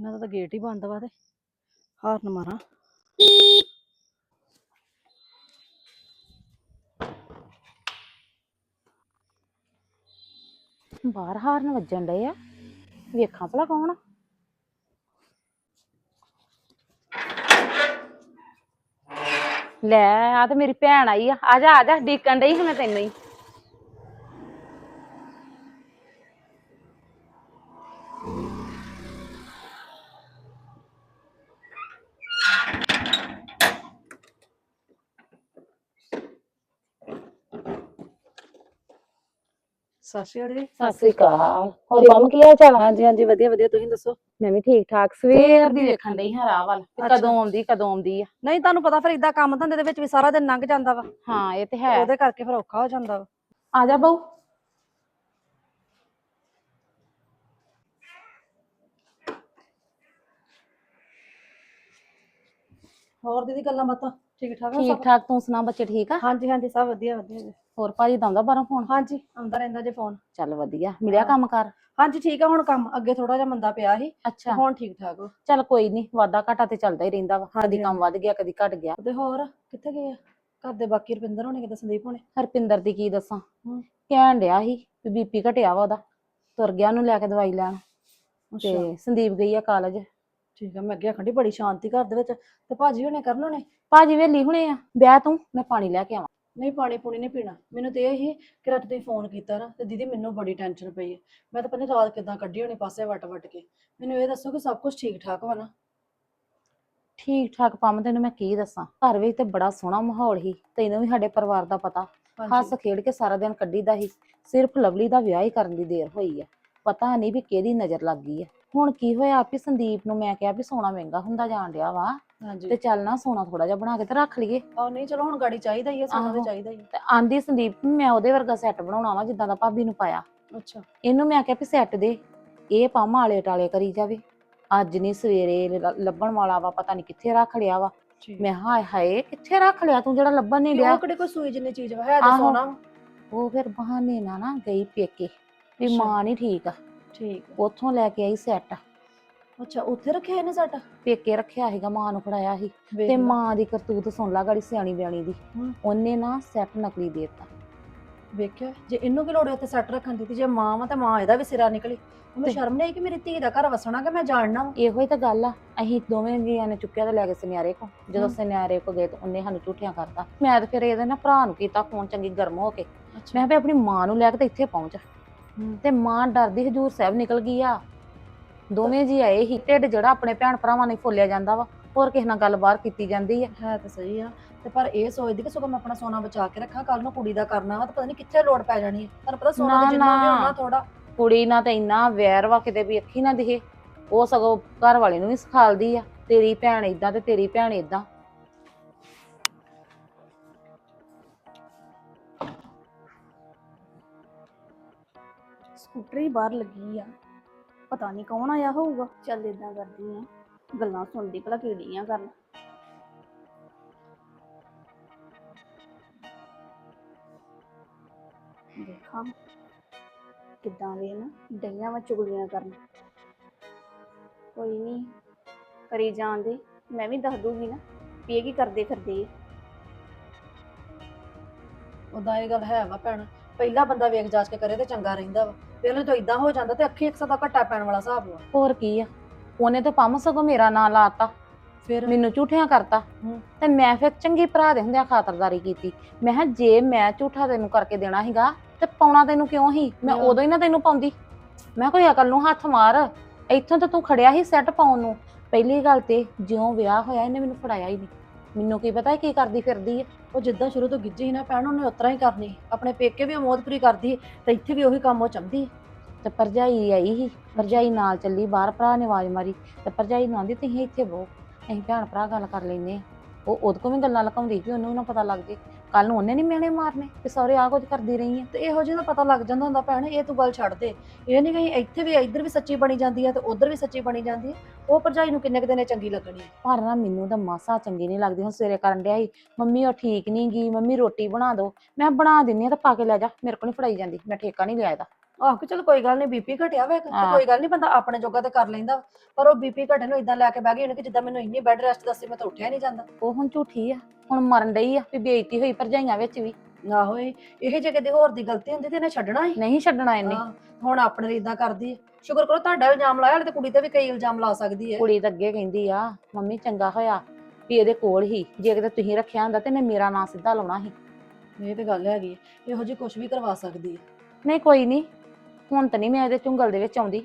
ਇਹਨਾਂ ਦਾ ਤਾਂ ਗੇਟ ਹੀ ਬੰਦ ਵਾ ਤੇ ਹਾਰਨ ਮਾਰਾਂ। ਬਾਹਰ ਹਾਰਨ ਵੱਜਣ ਡਏ ਆ। ਵੇਖਾਂ ਭਲਾ ਕੌਣ ਆ। ਲੈ ਆ ਤੇ ਮੇਰੀ ਭੈਣ ਆਈ ਆ। ਆ ਜਾ ਆ ਜਾ। ਡੀਕਣ ਡਈ ਸੀ ਮੈਂ ਤੈਨੂੰ ਹੀ। ਸਤਿ ਸ਼੍ਰੀ ਅਕਾਲ ਜੀ। ਸਤਿ ਸ੍ਰੀ ਅਕਾਲ। ਹੋਰ ਮੰਮ ਕੀ ਹਾਲ ਚਾਲ? ਆ? ਹਾਂਜੀ ਹਾਂਜੀ ਵਧੀਆ ਵਧੀਆ। ਤੁਸੀਂ ਦੱਸੋ? ਮੈਂ ਵੀ ਠੀਕ ਠਾਕ। ਸਵੇਰ ਦੀ ਵੇਖਣ ਡਈ ਹਾਂ ਰਾਹ ਵੱਲ ਵੀ ਅੱਛਾ। ਕਦੋਂ ਆਉਂਦੀ ਕਦੋਂ ਆਉਂਦੀ ਆ। ਨਹੀਂ ਤੁਹਾਨੂੰ ਪਤਾ ਫਿਰ ਇਦਾਂ ਕੰਮ ਧੰਦੇ ਦੇ ਵਿੱਚ ਵੀ ਸਾਰਾ ਦਿਨ ਲੰਘ ਜਾਂਦਾ ਵਾ। ਹਾਂ ਇਹ ਤੇ ਹੈ। ਉਹਦੇ ਕਰਕੇ ਫਿਰ ਔਖਾ ਹੋ ਜਾਂਦਾ ਵਾ। ਆ ਜਾ ਬਹੂ। ਹੋਰ ਦੀਦੀ ਗੱਲਾਂ ਬਾਤਾਂ ਠੀਕ ਠਾਕ ਆ ਠੀਕ ਸਭ ਠਾਕ ਤੂੰ ਸੁਣਾ ਬੱਚੇ ਠੀਕ ਆ? ਹਾਂਜੀ ਹਾਂਜੀ ਸਭ ਵਧੀਆ ਵਧੀਆ ਜੀ। ਹੋਰ ਭਾਜੀ ਦਾ ਆਉਂਦਾ ਬਾਹਰੋਂ ਫੋਨ ਹਾਂਜੀ ਆਉਂਦਾ ਰਹਿੰਦਾ ਜੇ ਫੋਨ ਚੱਲ ਵਧੀਆ ਮਿਲਿਆ ਹਾਂ। ਕੰਮ ਕਰ? ਹਾਂਜੀ ਠੀਕ ਆ ਹੁਣ ਕੰਮ ਅੱਗੇ ਥੋੜਾ ਜਿਹਾ ਮੰਦਾ ਪਿਆ ਸੀ। ਅੱਛਾ। ਹੁਣ ਠੀਕ ਠਾਕ ਵਾ ਚੱਲ ਕੋਈ ਨਹੀਂ ਵਾਧਾ ਘਾਟਾ ਤੇ ਚੱਲਦਾ ਹੀ ਰਹਿੰਦਾ ਵਾ। ਕਦੀ ਕੰਮ ਵੱਧ ਗਿਆ ਕਦੀ ਘਟ ਗਿਆ। ਤੇ ਹੋਰ ਕਿੱਥੇ ਗਏ ਆ? ਘਰ ਦੇ ਬਾਕੀ ਰੁਪਿੰਦਰ ਹੋਣੇ ਕਿਤੇ ਸੰਦੀਪ ਹੋਣੇ? ਹਰਪਿੰਦਰ ਦੀ ਕੀ ਦੱਸਾਂ। ਕਹਿਣ ਡਿਆ ਸੀ ਵੀ ਬੀਪੀ ਘਟਿਆ ਵਾ ਉਹਦਾ। ਤੁਰ ਗਿਆ ਉਹਨੂੰ ਲੈ ਕੇ ਦਵਾਈ ਲੈਣ। ਤੇ ਸੰਦੀਪ ਗਈ ਆ ਕਾਲਜ। ਠੀਕ ਆ ਮੈਂ ਅੱਗੇ ਆਖਣ ਡਈ ਬੜੀ ਸ਼ਾਂਤੀ ਘਰ ਦੇ ਵਿੱਚ। ਤੇ ਭਾਜੀ ਹੋਣੇ ਕਰਨ ਹੋਣੇ? ਭਾਜੀ ਵੇਲੀ ਹੁਣੇ ਆ। ਵਿਆਹ ਤੂੰ ਮੈਂ ਪਾਣੀ ਲੈ ਕੇ ਆਵਾਂ। ਨਹੀਂ ਪਾਣੀ ਪੂਣੀ ਨਹੀਂ ਪੀਣਾ। ਮੈਨੂੰ ਤੇ ਇਹ ਹੀ ਕਿ ਰਾਤ ਤੁਸੀਂ ਫੋਨ ਕੀਤਾ ਨਾ ਤੇ ਦੀਦੀ ਮੈਨੂੰ ਬੜੀ ਟੈਨਸ਼ਨ ਪਈ ਹੈ ਮੈਂ ਤਾਂ ਨੀ ਰਾਤ ਕਿਦਾਂ ਕੱਢੀ ਹੋਣੀ ਪਾਸੇ ਵਟ ਵਟ ਕੇ। ਮੈਨੂੰ ਇਹ ਦੱਸੋ ਕਿ ਸਭ ਕੁਝ ਠੀਕ ਠਾਕ ਵਾ ਨਾ? ਠੀਕ ਠਾਕ ਪੰਮ ਤੈਨੂੰ ਮੈਂ ਕੀ ਦੱਸਾਂ? ਘਰ ਵਿੱਚ ਤੇ ਬੜਾ ਸੋਹਣਾ ਮਾਹੌਲ ਸੀ। ਤੈਨੂੰ ਵੀ ਸਾਡੇ ਪਰਿਵਾਰ ਦਾ ਪਤਾ। ਹੱਸ ਖੇਡ ਕੇ ਸਾਰਾ ਦਿਨ ਕੱਢੀਦਾ ਸੀ। ਸਿਰਫ ਲਵਲੀ ਦਾ ਵਿਆਹ ਹੀ ਕਰਨ ਦੀ ਦੇਰ ਹੋਈ ਆ। ਪਤਾ ਨਹੀਂ ਵੀ ਕਿਹਦੀ ਨਜ਼ਰ ਲੱਗ ਗਈ ਆ। ਹੁਣ ਕੀ ਹੋਇਆ ਵੀ ਸੰਦੀਪ ਨੂੰ ਮੈਂ ਕਿਹਾ ਵੀ ਸੋਨਾ ਮਹਿੰਗਾ ਹੁੰਦਾ ਜਾਣ ਡਿਆ ਵਾ। ਹਾਂਜੀ। ਤੇ ਚੱਲ ਨਾ ਸੋਨਾ ਥੋੜਾ ਜਿਹਾ ਬਣਾ ਕੇ ਤੇ ਰੱਖ ਲਈਏ। ਆਹ ਨਹੀਂ ਚਲੋ ਹੁਣ ਗਾੜੀ ਚਾਹੀਦਾ ਹੀ ਹੈ ਸਾਨੂੰ ਤੇ। ਚਾਹੀਦਾ ਹੀ ਹੈ ਤੇ ਆਂਦੀ ਸੰਦੀਪ ਵੀ ਮੈਂ ਉਹਦੇ ਵਰਗਾ ਸੈੱਟ ਬਣਾਉਣਾ ਵਾ ਜਿੱਦਾਂ ਦਾ ਭਾਬੀ ਨੂੰ ਪਾਇਆ। ਅੱਛਾ। ਇਹਨੂੰ ਮੈਂ ਕਿਹਾ ਵੀ ਸੈੱਟ ਦੇ ਇਹ ਪਾਵਾਂ ਆਲੇ ਟਾਲੇ ਕਰੀ ਜਾਵੇ। ਅੱਜ ਨਹੀਂ ਸਵੇਰੇ ਲ- ਲੱਭਣ ਵਾਲਾ ਵਾ ਪਤਾ ਨਹੀਂ ਕਿੱਥੇ ਰੱਖ ਲਿਆ ਵਾ। ਠੀਕ। ਮੈਂ ਹਾਏ ਹਾਏ ਕਿੱਥੇ ਰੱਖ ਲਿਆ ਤੂੰ ਜਿਹੜਾ ਲੱਭਣ ਨਹੀਂ ਉਹ ਡਿਆ? ਕਿਹੜੇ ਕੋਈ ਸੂਈ ਜਿੰਨੀ ਚੀਜ਼ ਵਾ ਹੈ ਤੇ ਆਹੋ। ਸੋਨਾ ਵਾ। ਉਹ ਫਿਰ ਬਹਾਨੇ ਨਾਲ ਨਾ ਗਈ ਪੇਕੇ। ਵੀ ਅੱਛਾ। ਮਾਂ ਨਹੀਂ ਠੀਕ। ਆ ਠੀਕ ਆ। ਉੱਥੋਂ ਲੈ ਕੇ ਆਈ ਸੈੱਟ। ਅੱਛਾ ਉੱਥੇ ਰੱਖਿਆ ਇਹਨੇ ਸਾਡਾ ਪੇਕੇ ਰੱਖਿਆ ਸੀਗਾ ਮਾਂ ਨੂੰ ਫੜਾਇਆ ਸੀ। ਵੇਖ ਤੇ ਲਾ। ਮਾਂ ਦੀ ਕਰਤੂਤ ਸੁਣ ਲਾ ਗੜੀ ਸਿਆਣੀ ਬਿਆਣੀ ਦੀ। ਹਮ। ਉਹਨੇ ਨਾ ਸੈੱਟ ਨਕਲੀ ਦੇ ਦਿੱਤਾ। ਵੇਖਿਆ ਜੇ ਇਹਨੂੰ ਕੀ ਲੋੜ ਹੈ ਉੱਥੇ ਸੈੱਟ ਰੱਖਣ ਦੀ? ਤੇ ਜੇ ਮਾਂ ਵਾ ਤੇ ਮਾਂ ਇਹਦਾ ਵੀ ਸਿਰਾ ਨਿਕਲੀ। ਉਹਨੂੰ ਤੇ- ਸ਼ਰਮ ਨਹੀਂ ਆਈ ਕਿ ਮੇਰੀ ਧੀ ਦਾ ਘਰ ਵਸਣਾ ਕਿ ਮੈਂ ਜਾਣਨਾ ਵਾ? ਇਹੋ ਹੀ ਤਾਂ ਗੱਲ ਆ। ਅਸੀਂ ਦੋਵੇਂ ਜੀਆਂ ਨੇ ਚੁੱਕਿਆ ਤੇ ਲੈ ਕੇ ਸੁਨਿਆਰੇ ਕੋ ਜਦੋਂ ਹਮ। ਸੁਨਿਆਰੇ ਕੋ ਗਏ ਤਾਂ ਉਹਨੇ ਸਾਨੂੰ ਝੂਠੀਆਂ ਕਰਤਾ। ਮੈਂ ਤਾਂ ਫਿਰ ਇਹਦੇ ਨਾ ਭਰਾ ਨੂੰ ਕੀਤਾ ਫੋਨ ਚੰਗੀ ਗਰਮ ਹੋ ਕੇ। ਮੈਂ ਕਿਹਾ ਵੀ ਆਪਣੀ ਮਾਂ ਨੂੰ ਲੈ ਕੇ ਤੇ ਇੱਥੇ ਪਹੁੰਚ। ਤੇ ਮਾਂ ਡਰਦੀ ਹਜੂਰ ਸਾਹਿਬ ਨਿਕਲ ਗਈ ਆ। ਦੋਵੇਂ ਜੀ ਆਏ ਹੀ ਢਿੱਡ ਜਿਹੜਾ ਆਪਣੇ ਭੈਣ ਭਰਾਵਾਂ ਹੀ ਫੁੱਲਿਆ ਜਾਂਦਾ ਵਾ ਹੋਰ ਕਿਸੇ ਨਾਲ ਗੱਲ ਬਾਹਰ ਕੀਤੀ ਜਾਂਦੀ ਆ। ਹੈ ਤਾਂ ਸਹੀ ਆ ਤੇ ਪਰ ਇਹ ਸੋਚਦੀ ਕਿ ਸਗੋਂ ਮੈਂ ਆਪਣਾ ਸੋਨਾ ਬਚਾ ਕੇ ਰੱਖਾਂ ਕੱਲ ਨੂੰ ਕੁੜੀ ਦਾ ਕਰਨਾ ਵਾ ਤਾਂ ਪਤਾ ਨਹੀਂ ਕਿੱਥੇ ਲੋੜ ਪੈ ਜਾਣੀ ਹੈ ਤੁਹਾਨੂੰ ਪਤਾ ਸੋਨਾ ਨਾ, ਤੇ ਜਿੰਨਾ ਵੀ ਨਾ। ਹੋਣਾ ਥੋੜਾ ਕੁੜੀ ਨਾਲ ਤਾਂ ਇੰਨਾ ਵੈਰ ਵਾ ਕਿਤੇ ਵੀ ਅੱਖੀ ਨਾ ਦਿਖੇ। ਉਹ ਸਗੋਂ ਘਰ ਵਾਲੇ ਨੂੰ ਵੀ ਸਿਖਾਲਦੀ ਆ ਤੇਰੀ ਭੈਣ ਇਦਾਂ ਤੇ ਤੇਰੀ ਭੈਣ ਇਦਾਂ ਸਕੂਟਰੀ ਬਾਹਰ ਲੱਗੀ ਆ। ਪਤਾ ਨਹੀਂ ਕੌਣ ਆਇਆ ਹੋਊਗਾ। ਚੱਲ ਇਦਾਂ ਕਰਦੀ ਆ। ਗੱਲਾਂ ਸੁਣਦੀ ਭਲਾ ਕਿਹੜੀਆਂ ਕਰਨ। ਦੇਖਾਂ ਕਿੱਦਾਂ ਵੇ ਨਾ ਡਈਆਂ ਵਾ ਚੁਗਲੀਆਂ ਕਰਨ। ਕੋਈ ਨਹੀਂ ਕਰੀ ਜਾਂਦੇ ਮੈਂ ਵੀ ਦੱਸ ਦੂੰਗੀ ਨਾ ਵੀ ਇਹ ਕੀ ਕਰਦੇ ਫਿਰਦੇ ਆ। ਉਦਾਂ ਇਹ ਗੱਲ ਹੈ ਵਾ ਭੈਣ ਪਹਿਲਾ ਬੰਦਾ ਵੇਖ ਜਾਚ ਕੇ ਕਰੇ ਤੇ ਚੰਗਾ ਰਹਿੰਦਾ ਵਾ। ਪਹਿਲਾਂ ਤਾਂ ਇਦਾਂ ਹੋ ਜਾਂਦਾ ਤੇ ਅੱਖੀ ਇੱਕ ਦਾ ਘੱਟਾ ਪੈਣ ਵਾਲਾ ਹਿਸਾਬ ਵਾ। ਹੋਰ ਕੀ ਆ? ਉਹਨੇ ਤਾਂ ਪੰਮ ਸਗੋਂ ਮੇਰਾ ਨਾਂ ਲਾਤਾ ਫਿਰ? ਮੈਨੂੰ ਝੂਠਿਆਂ ਕਰਤਾ। ਤੇ ਮੈਂ ਫਿਰ ਚੰਗੀ ਭਰਾ ਦੇ ਹੁੰਦਿਆਂ ਖਾਤਰਦਾਰੀ ਕੀਤੀ। ਮੈਂ ਕਿਹਾ ਜੇ ਮੈਂ ਝੂਠਾ ਤੈਨੂੰ ਕਰਕੇ ਦੇਣਾ ਸੀਗਾ ਤੇ ਪਾਉਣਾ ਤੈਨੂੰ ਕਿਉਂ ਸੀ? ਮੈਂ ਹਾਂ। ਉਦੋਂ ਹੀ ਨਾ ਤੈਨੂੰ ਪਾਉਂਦੀ। ਮੈਂ ਕੋਈ ਅਕਲ ਨੂੰ ਹੱਥ ਮਾਰ। ਇੱਥੋਂ ਤਾਂ ਤੂੰ ਖੜਿਆ ਸੀ ਸੈੱਟ ਪਾਉਣ ਨੂੰ। ਪਹਿਲੀ ਗੱਲ ਤੇ ਜਿਉਂ ਵਿਆਹ ਹੋਇਆ ਇਹਨੇ ਮੈਨੂੰ ਫੜਾਇਆ ਹੀ ਨਹੀਂ। ਮੈਨੂੰ ਕੀ ਪਤਾ ਇਹ ਕੀ ਕਰਦੀ ਫਿਰਦੀ ਹੈ। ਉਹ ਜਿੱਦਾਂ ਸ਼ੁਰੂ ਤੋਂ ਗਿੱਜੀ ਸੀ ਨਾ ਭੈਣ, ਉਹਨੇ ਉਤਰਾ ਹੀ ਕਰਨੀ। ਆਪਣੇ ਪੇਕੇ ਵੀ ਮੋਦਪੁਰੀ ਕਰਦੀ ਤੇ ਇੱਥੇ ਵੀ ਉਹੀ ਕੰਮ ਉਹ ਚਾਹੁੰਦੀ ਤੇ ਭਰਜਾਈ ਆਈ ਸੀ। ਭਰਜਾਈ ਨਾਲ ਚੱਲੀ, ਬਾਹਰ ਭਰਾ ਨੇ ਆਵਾਜ਼ ਮਾਰੀ। ਤੇ ਭਰਜਾਈ ਨੂੰ ਆਂਦੀ, ਤੁਸੀਂ ਇੱਥੇ ਬਹੋ, ਅਸੀਂ ਭੈਣ ਭਰਾ ਗੱਲ ਕਰ ਲੈਨੇ ਆਂ। ਉਹ ਉਹਦੇ ਕੋਲ ਵੀ ਗੱਲਾਂ ਲਕਾਉਂਦੀ ਵੀ ਉਹਨੂੰ ਵੀ ਨਾ ਪਤਾ ਲੱਗ ਜੇ। ਕੱਲ ਨੂੰ ਉਹਨੇ ਨਹੀਂ ਮਿਹਣੇ ਮਾਰਨੇ ਕਿ ਸਹੁਰੇ ਆ ਕੁਝ ਕਰਦੀ ਰਹੀ ਹੈ। ਤੇ ਇਹੋ ਜਿਹੇ ਦਾ ਪਤਾ ਲੱਗ ਜਾਂਦਾ ਹੁੰਦਾ ਭੈਣ, ਇਹ ਤੂੰ ਗੱਲ ਛੱਡ ਦੇ। ਇਹ ਨਹੀਂ ਕਹੀਂ ਇੱਥੇ ਵੀ ਇੱਧਰ ਵੀ ਸੱਚੀ ਬਣੀ ਜਾਂਦੀ ਹੈ ਤੇ ਉੱਧਰ ਵੀ ਸੱਚੀ ਬਣੀ ਜਾਂਦੀ ਹੈ। ਉਹ ਭਰਜਾਈ ਨੂੰ ਕਿੰਨੇ ਕੁ ਦਿਨੇ ਚੰਗੀ ਲੱਗਣੀ ਹੈ। ਪਰ ਨਾ ਮੈਨੂੰ ਤਾਂ ਮਾਸਾ ਚੰਗੀ ਨਹੀਂ ਲੱਗਦੀ, ਹੁਣ ਸਵੇਰੇ ਕਰਨ ਡਿਆ ਸੀ। ਮੰਮੀ ਉਹ ਠੀਕ ਨਹੀਂ ਗਈ ਮੰਮੀ ਰੋਟੀ ਬਣਾ ਦਿਓ। ਮੈਂ ਬਣਾ ਦਿੰਨੀ ਆ ਤਾਂ ਪਾ ਕੇ ਲੈ ਜਾ, ਮੇਰੇ ਕੋਲ ਨਹੀਂ ਫੜਾਈ ਜਾਂਦੀ, ਮੈਂ ਠੇਕਾ ਨਹੀਂ ਲਿਆ ਇਹਦਾ। ਆਹ ਕਿ ਚਲ ਕੋਈ ਗੱਲ ਨਹੀਂ ਬੀਪੀ ਘਟਿਆ ਵੇ ਤੇ ਹਾਂ। ਕੋਈ ਗੱਲ ਨਹੀਂ ਬੰਦਾ ਆਪਣੇ ਜੋਗਾ ਤੇ ਕਰ ਲੈਂਦਾ ਪਰ ਉਹ ਬੀਪੀ ਘਟੇ ਨੂੰ ਇਦਾਂ ਲੈ ਕੇ ਬਹਿ ਗਈ ਉਹਨੇ ਕਿ ਜਿੱਦਾਂ ਮੈਨੂੰ ਇੰਨੀ ਬੈੱਡ ਰੈਸਟ ਦੱਸੀ ਮੈਂ ਤਾਂ ਉੱਠਿਆ ਨਹੀਂ ਜਾਂਦਾ। ਉਹ ਹੁਣ ਝੂਠੀ ਆ ਹੁਣ ਮਰਨ ਡਈ ਆ ਵੀ ਬੇਇੱਜ਼ਤੀ ਹੋਈ ਭਰਜਾਈਆਂ ਵਿੱਚ ਵੀ। ਨਾ ਹੋਏ ਇਹ ਜੇ ਕਿਤੇ ਹੋਰ ਦੀ ਗਲਤੀ ਹੁੰਦੀ ਤੇ ਇਹਨੇ ਛੱਡਣਾ ਹੀ। ਨਹੀਂ ਛੱਡਣਾ ਇਹਨੇ। ਹੁਣ ਆਪਣੇ ਲਈ ਇਦਾਂ ਕਰਦੀ ਹੈ ਸ਼ੁਕਰ ਕਰੋ ਤੁਹਾਡਾ ਇਲਜ਼ਾਮ ਲਾਇਆ ਹਲੇ ਤੇ ਕੁੜੀ ਤੇ ਵੀ ਕਈ ਇਲਜ਼ਾਮ ਲਾ ਸਕਦੀ ਹੈ ਕੁੜੀ ਤਾਂ ਅੱਗੇ ਕਹਿੰਦੀ ਆ ਮੰਮੀ ਚੰਗਾ ਹੋਇਆ ਵੀ ਇਹਦੇ ਕੋਲ ਹੀ ਜੇ ਕਿਤੇ ਤੁਸੀਂ ਰੱਖਿਆ ਹੁੰਦਾ ਤੇ ਇਹਨੇ ਮੇਰਾ ਨਾਂ ਸਿੱਧਾ ਲਾਉਣਾ ਸੀ। ਇਹ ਤੇ ਗੱਲ ਹੈਗੀ ਹੈ। ਇਹੋ ਜਿਹੀ ਕੁਝ ਵੀ ਕਰਵਾ ਸਕਦੀ ਹੈ ਨਹੀਂ ਕੋਈ ਨਹੀਂ ਹੁਣ ਤਾਂ ਨਹੀਂ ਮੈਂ ਇਹਦੇ ਚੁੰਗਲ ਦੇ ਵਿੱਚ ਆਉਂਦੀ।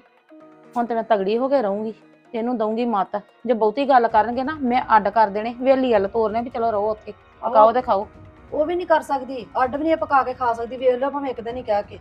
ਹੁਣ ਤਾਂ ਮੈਂ ਤਗੜੀ ਹੋ ਕੇ ਰਹੂੰਗੀ ਤੇ ਇਹਨੂੰ ਦਊਂਗੀ ਮੱਤ। ਜੇ ਬਹੁਤੀ ਗੱਲ ਕਰਨਗੇ ਨਾ ਮੈਂ ਅੱਡ ਕਰ ਦੇਣੇ ਵੇਲੀ ਵੱਲ ਤੋਰਨੇ ਵੀ ਚਲੋ ਰਹੋ ਉੱਥੇ। ਪਕਾਓ ਤੇ ਖਾਓ। ਉਹ ਵੀ ਨਹੀਂ ਕਰ ਸਕਦੀ ਅੱਡ ਵੀ ਨਹੀਂ ਪਕਾ ਕੇ ਖਾ ਸਕਦੀ ਵੇਖ ਲਓ ਭਾਵੇਂ ਇੱਕ ਦਿਨ ਹੀ ਕਹਿ ਕੇ।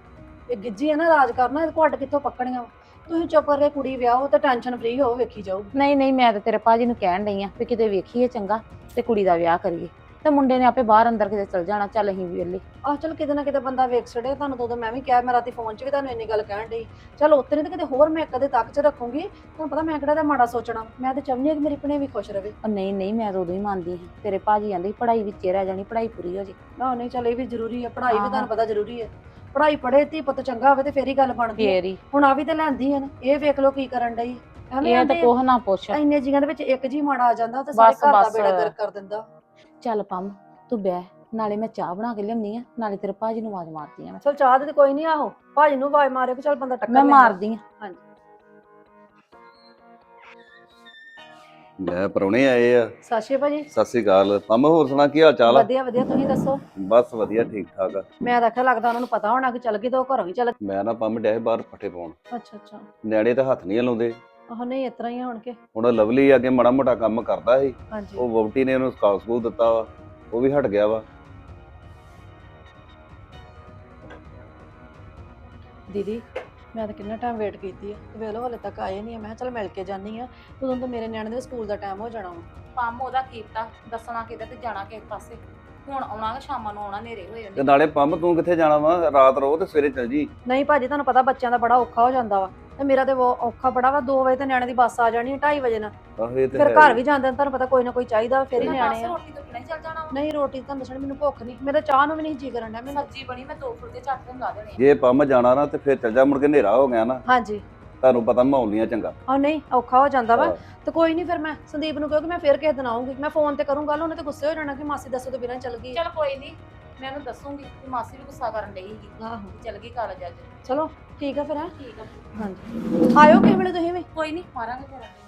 ਇਹ ਗਿੱਜੀ ਹੈ ਨਾ ਰਾਜ ਕਰਨਾ ਇਹ ਘੁੱਟ ਕਿੱਥੋਂ ਪੱਕਣੀਆਂ? ਤੁਸੀਂ ਚੁੱਪ ਕਰਕੇ ਕੁੜੀ ਵਿਆਹੋ ਤੇ ਟੈਨਸ਼ਨ ਫ੍ਰੀ ਹੋ ਵੇਖੀ ਜਾਓ ਨਹੀਂ ਨਹੀਂ ਮੈਂ ਤਾਂ ਤੇਰੇ ਭਾਜੀ ਨੂੰ ਕਹਿਣ ਡਈ ਆ ਵੀ ਕਿਤੇ ਵੇਖੀਏ ਚੰਗਾ ਤੇ ਕੁੜੀ ਦਾ ਵਿਆਹ ਕਰੀਏ। ਤੇ ਮੁੰਡੇ ਨੇ ਆਪੇ ਬਾਹਰ ਅੰਦਰ ਕਿਤੇ ਚਲ ਜਾਣਾ ਚੱਲ ਅਸੀਂ ਵੀ ਵੇਲੇ ਆਹ ਚਲ ਕਿਤੇ ਨਾ ਕਿਤੇ ਬੰਦਾ ਵੇਖ ਛੜੇ ਤੁਹਾਨੂੰ ਤਾਂ ਉਦੋਂ ਮੈਂ ਵੀ ਕਿਹਾ ਮੈਂ ਰਾਤੀ ਫੋਨ 'ਚ ਵੀ ਤੁਹਾਨੂੰ ਇੰਨੀ ਗੱਲ ਕਹਿਣ ਡਈ। ਚਲ ਉੱਤੇ ਨਹੀਂ ਤੇ ਕਿਤੇ ਹੋਰ ਮੈਂ ਕਦੇ ਤੱਕ 'ਚ ਰੱਖੂੰਗੀ। ਤੁਹਾਨੂੰ ਪਤਾ ਮੈਂ ਕਿਹੜਾ ਦਾ ਮਾੜਾ ਸੋਚਣਾ। ਮੈਂ ਤਾਂ ਚਾਹੁੰਦੀ ਹਾਂ ਕਿ ਮੇਰੀ ਭਣੇ ਵੀ ਖੁਸ਼ ਰਵੇ। ਉਹ ਨਹੀਂ ਨਹੀਂ ਮੈਂ ਤਾਂ ਉਦੋਂ ਹੀ ਮੰਨਦੀ ਹਾਂ। ਤੇਰੇ ਭਾਜੀ ਕਹਿੰਦੇ ਪੜ੍ਹਾਈ ਵਿੱਚ ਰਹਿ ਜਾਣੀ ਪੜ੍ਹਾਈ ਪੂਰੀ ਹੋ ਜੇ। ਨਾ ਨਹੀਂ ਚਲ ਇਹ ਵੀ ਜ਼ਰੂਰੀ ਹੈ ਪੜ੍ਹਾਈ ਵੀ। ਤੁਹਾਨੂੰ ਪਤਾ ਜ਼ਰੂਰੀ ਹੈ ਪੜ੍ਹਾਈ ਪੜ੍ਹੇ ਧੀ ਪੁੱਤ ਚੰਗਾ ਹੋਵੇ ਤੇ ਫੇਰ ਹੀ ਗੱਲ ਬਣਦੀ ਹੈ ਫੇਰ ਹੁਣ ਆ ਵੀ ਤੇ ਲੈਂਦੀ ਹੈ ਨਾ ਇਹ ਵੇਖ ਲਓ ਕੀ ਕਰਨ ਡਈ। ਐਵੇਂ ਇਹ ਤਾਂ ਆਂਦੇ ਕੋਹ ਨਾ ਪੁੱਛ। ਇੰਨੇ ਜੀਆਂ ਦੇ ਵਿੱਚ ਇੱਕ ਜੀ ਮਾੜਾ ਆ ਜਾਂਦਾ ਤੇ ਸਾਰੇ ਬਸ, ਘਰ ਦਾ ਬਸ। ਬੇੜਾ ਗਰਕ ਕਰ ਦਿੰਦਾ। ਚੱਲ ਪੰਮ ਤੂੰ ਬਹਿ ਨਾਲੇ ਮੈਂ ਚਾਹ ਬਣਾ ਕੇ ਲਿਆਉਂਦੀ ਆ ਨਾਲੇ ਤੇਰੇ ਭਾਜੀ ਨੂੰ ਆਵਾਜ਼ ਮਾਰਦੀ ਆ ਮੈਂ। ਚਲ ਚਾਹ ਦੇ ਤੇ ਕੋਈ ਨਹੀਂ ਆਹੋ ਭਾਜੀ ਨੂੰ ਆਵਾਜ਼ ਮਾਰੇ ਕਿ ਚਲ ਬੰਦਾ ਟੱਕਰ ਮੈਂ ਲੈਂਦਾ। ਮਾਰਦੀ ਆ ਲੈ ਪਰੌਣੇ ਆਏ ਆ। ਸਤਿ ਸ਼੍ਰੀ ਅਕਾਲ ਭਾਜੀ। ਸਤਿ ਸ੍ਰੀ ਅਕਾਲ। ਪੰਮ ਹੋਰ ਸੁਣਾ ਕੀ ਹਾਲ ਚਾਲ ਆ? ਵਧੀਆ ਵਧੀਆ ਤੁਸੀਂ ਦੱਸੋ? ਬਸ ਵਧੀਆ ਠੀਕ ਠਾਕ ਆ। ਮੈਂ ਤਾਂ ਆਖਿਆ ਲੱਗਦਾ ਉਹਨਾਂ ਨੂੰ ਪਤਾ ਹੋਣਾ ਕਿ ਚੱਲ ਗਈ ਤਾਂ ਉਹ ਘਰੋਂ ਹੀ ਚੱਲ ਮੈਂ ਨਾ ਪੰਮ ਡਿਆ ਸੀ ਬਾਹਰ ਪੱਠੇ ਪਾਉਣ। ਅੱਛਾ ਅੱਛਾ। ਨਿਆਣੇ ਤਾਂ ਹੱਥ ਨਹੀਂ ਲਾਉਂਦੇ ਆਹ ਨਹੀਂ ਇਸ ਤਰ੍ਹਾਂ ਹੀ ਆ ਹੁਣ ਕੇ। ਹੁਣ ਲਵਲੀ ਅੱਗੇ ਮਾੜਾ ਮੋਟਾ ਕੰਮ ਕਰਦਾ ਸੀ। ਹਾਂਜੀ। ਉਹ ਵਹੁਟੀ ਨੇ ਉਹਨੂੰ ਸਕਾਲ ਸਕੂਲ ਦਿੱਤਾ ਵਾ ਉਹ ਵੀ ਹਟ ਗਿਆ ਵਾ। ਦੀਦੀ ਮੈਂ ਤਾਂ ਕਿੰਨਾ ਟਾਈਮ ਵੇਟ ਕੀਤੀ ਆ। ਤੇ ਵੇਖ ਲਓ ਹਲੇ ਤੱਕ ਆਏ ਨਹੀਂ ਆ। ਮੈਂ ਕਿਹਾ ਚੱਲ ਮਿਲ ਕੇ ਜਾਨੀ ਆ। ਉਦੋਂ ਤਾਂ ਮੇਰੇ ਨਿਆਣੇ ਦੇ ਸਕੂਲ ਦਾ ਟਾਈਮ ਹੋ ਜਾਣਾ ਵਾ। ਪੰਮ ਉਹਦਾ ਕੀਤਾ ਦੱਸਣਾ ਕਿਤੇ ਤੇ ਜਾਣਾ ਕਿਸੇ ਪਾਸੇ। ਹੁਣ ਆਉਣਾ ਕਿ ਸ਼ਾਮਾਂ ਨੂੰ ਆਉਣਾ ਨੇਰੇ ਹੋਏ ਤੇ ਨਾਲੇ ਪੰਮ ਤੂੰ ਕਿੱਥੇ ਜਾਣਾ ਵਾ? ਰਾਤ ਰਹੋ ਤੇ ਸਵੇਰੇ ਚੱਲ ਜੀ। ਨਹੀਂ ਭਾਜੀ ਤੁਹਾਨੂੰ ਪਤਾ ਬੱਚਿਆਂ ਦਾ ਬੜਾ ਔਖਾ ਹੋ ਜਾਂਦਾ ਵਾ। ਤੇ ਮੇਰਾ ਤੇ ਉਹ ਔਖਾ ਬੜਾ ਵਾ 2 ਵਜੇ ਤੇ ਨਿਆਣੇ ਦੀ ਬੱਸ ਆ ਜਾਣੀ 2:30 ਵਜੇ ਨਾਲ। ਆਹੋ ਇਹ ਤੇ ਫਿਰ ਘਰ। ਵੀ ਜਾਂਦੇ ਨੇ ਤੁਹਾਨੂੰ ਪਤਾ ਕੋਈ ਨਾ ਕੋਈ ਚਾਹੀਦਾ ਫਿਰ ਹੀ ਨਿਆਣੇ ਆ। ਰੋਟੀ ਤੋਂ ਬਿਨਾਂ ਹੀ ਚੱਲ ਜਾਣਾ ਵਾ। ਨਹੀਂ ਰੋਟੀ ਤੁਹਾਨੂੰ ਦੱਸਣ ਮੈਨੂੰ ਭੁੱਖ ਨਹੀਂ ਮੇਰੇ ਚਾਹ ਨੂੰ ਵੀ ਨਹੀਂ ਜੀ ਕਰਨ ਡਿਆ ਮੈਨੂੰ। ਸਬਜ਼ੀ ਬਣੀ ਮੈਂ ਦੋ ਫੁਲਕੇ ਝੱਟ ਲਾ ਦੇਣੇ ਆ। ਜੇ ਪੰਮ ਜਾਣਾ ਨਾ ਤੇ ਫਿਰ ਚੱਲ ਜਾ ਮੁੜ ਕੇ ਹਨੇਰਾ ਹੋ ਗਿਆ ਨਾ। ਹਾਂਜੀ। ਤੁਹਾਨੂੰ ਪਤਾ ਮਾਹੌਲ ਨਹੀਂ ਆ ਚੰਗਾ। ਆ ਨਹੀਂ ਔਖਾ ਹੋ ਜਾਂਦਾ ਵਾ। ਤੇ ਕੋਈ ਨਹੀਂ ਫਿਰ ਮੈਂ ਸੰਦੀਪ ਨੂੰ ਕਹੋ ਕਿ ਮੈਂ ਫਿਰ ਕਿਸੇ ਦਿਨ ਆਉਂਗੀ ਮੈਂ ਫੋਨ ਤੇ ਕਰੂੰ ਗੱਲ ਉਹਨੇ ਤੇ ਗੁੱਸੇ ਹੋ ਜਾਣਾ ਕਿ ਮਾਸੀ ਦੱਸੋ ਤੋਂ ਬਿਨਾਂ ਚੱਲ ਗਈ ਚੱਲ ਕੋਈ ਨਹੀਂ ਮੈਂ ਉਹਨੂੰ ਦੱਸੂਗੀ ਕਿ ਮਾਸੀ ਵੀ ਗੁੱਸਾ ਕਰਨ ਡਈ ਸੀਗੀ ਆਹੋ। ਚੱਲ ਗਈ ਕਾਲਜ ਅੱਜ। ਚਲੋ ਠੀਕ ਆ ਫਿਰ ਹੈ? ਠੀਕ ਆ। ਹਾਂਜੀ। ਆਇਓ ਕਿਸੇ ਵੇਲੇ ਤੁਸੀਂ ਵੀ। ਕੋਈ ਨਹੀਂ ਮਾਰਾਂਗੇ ਫਿਰ।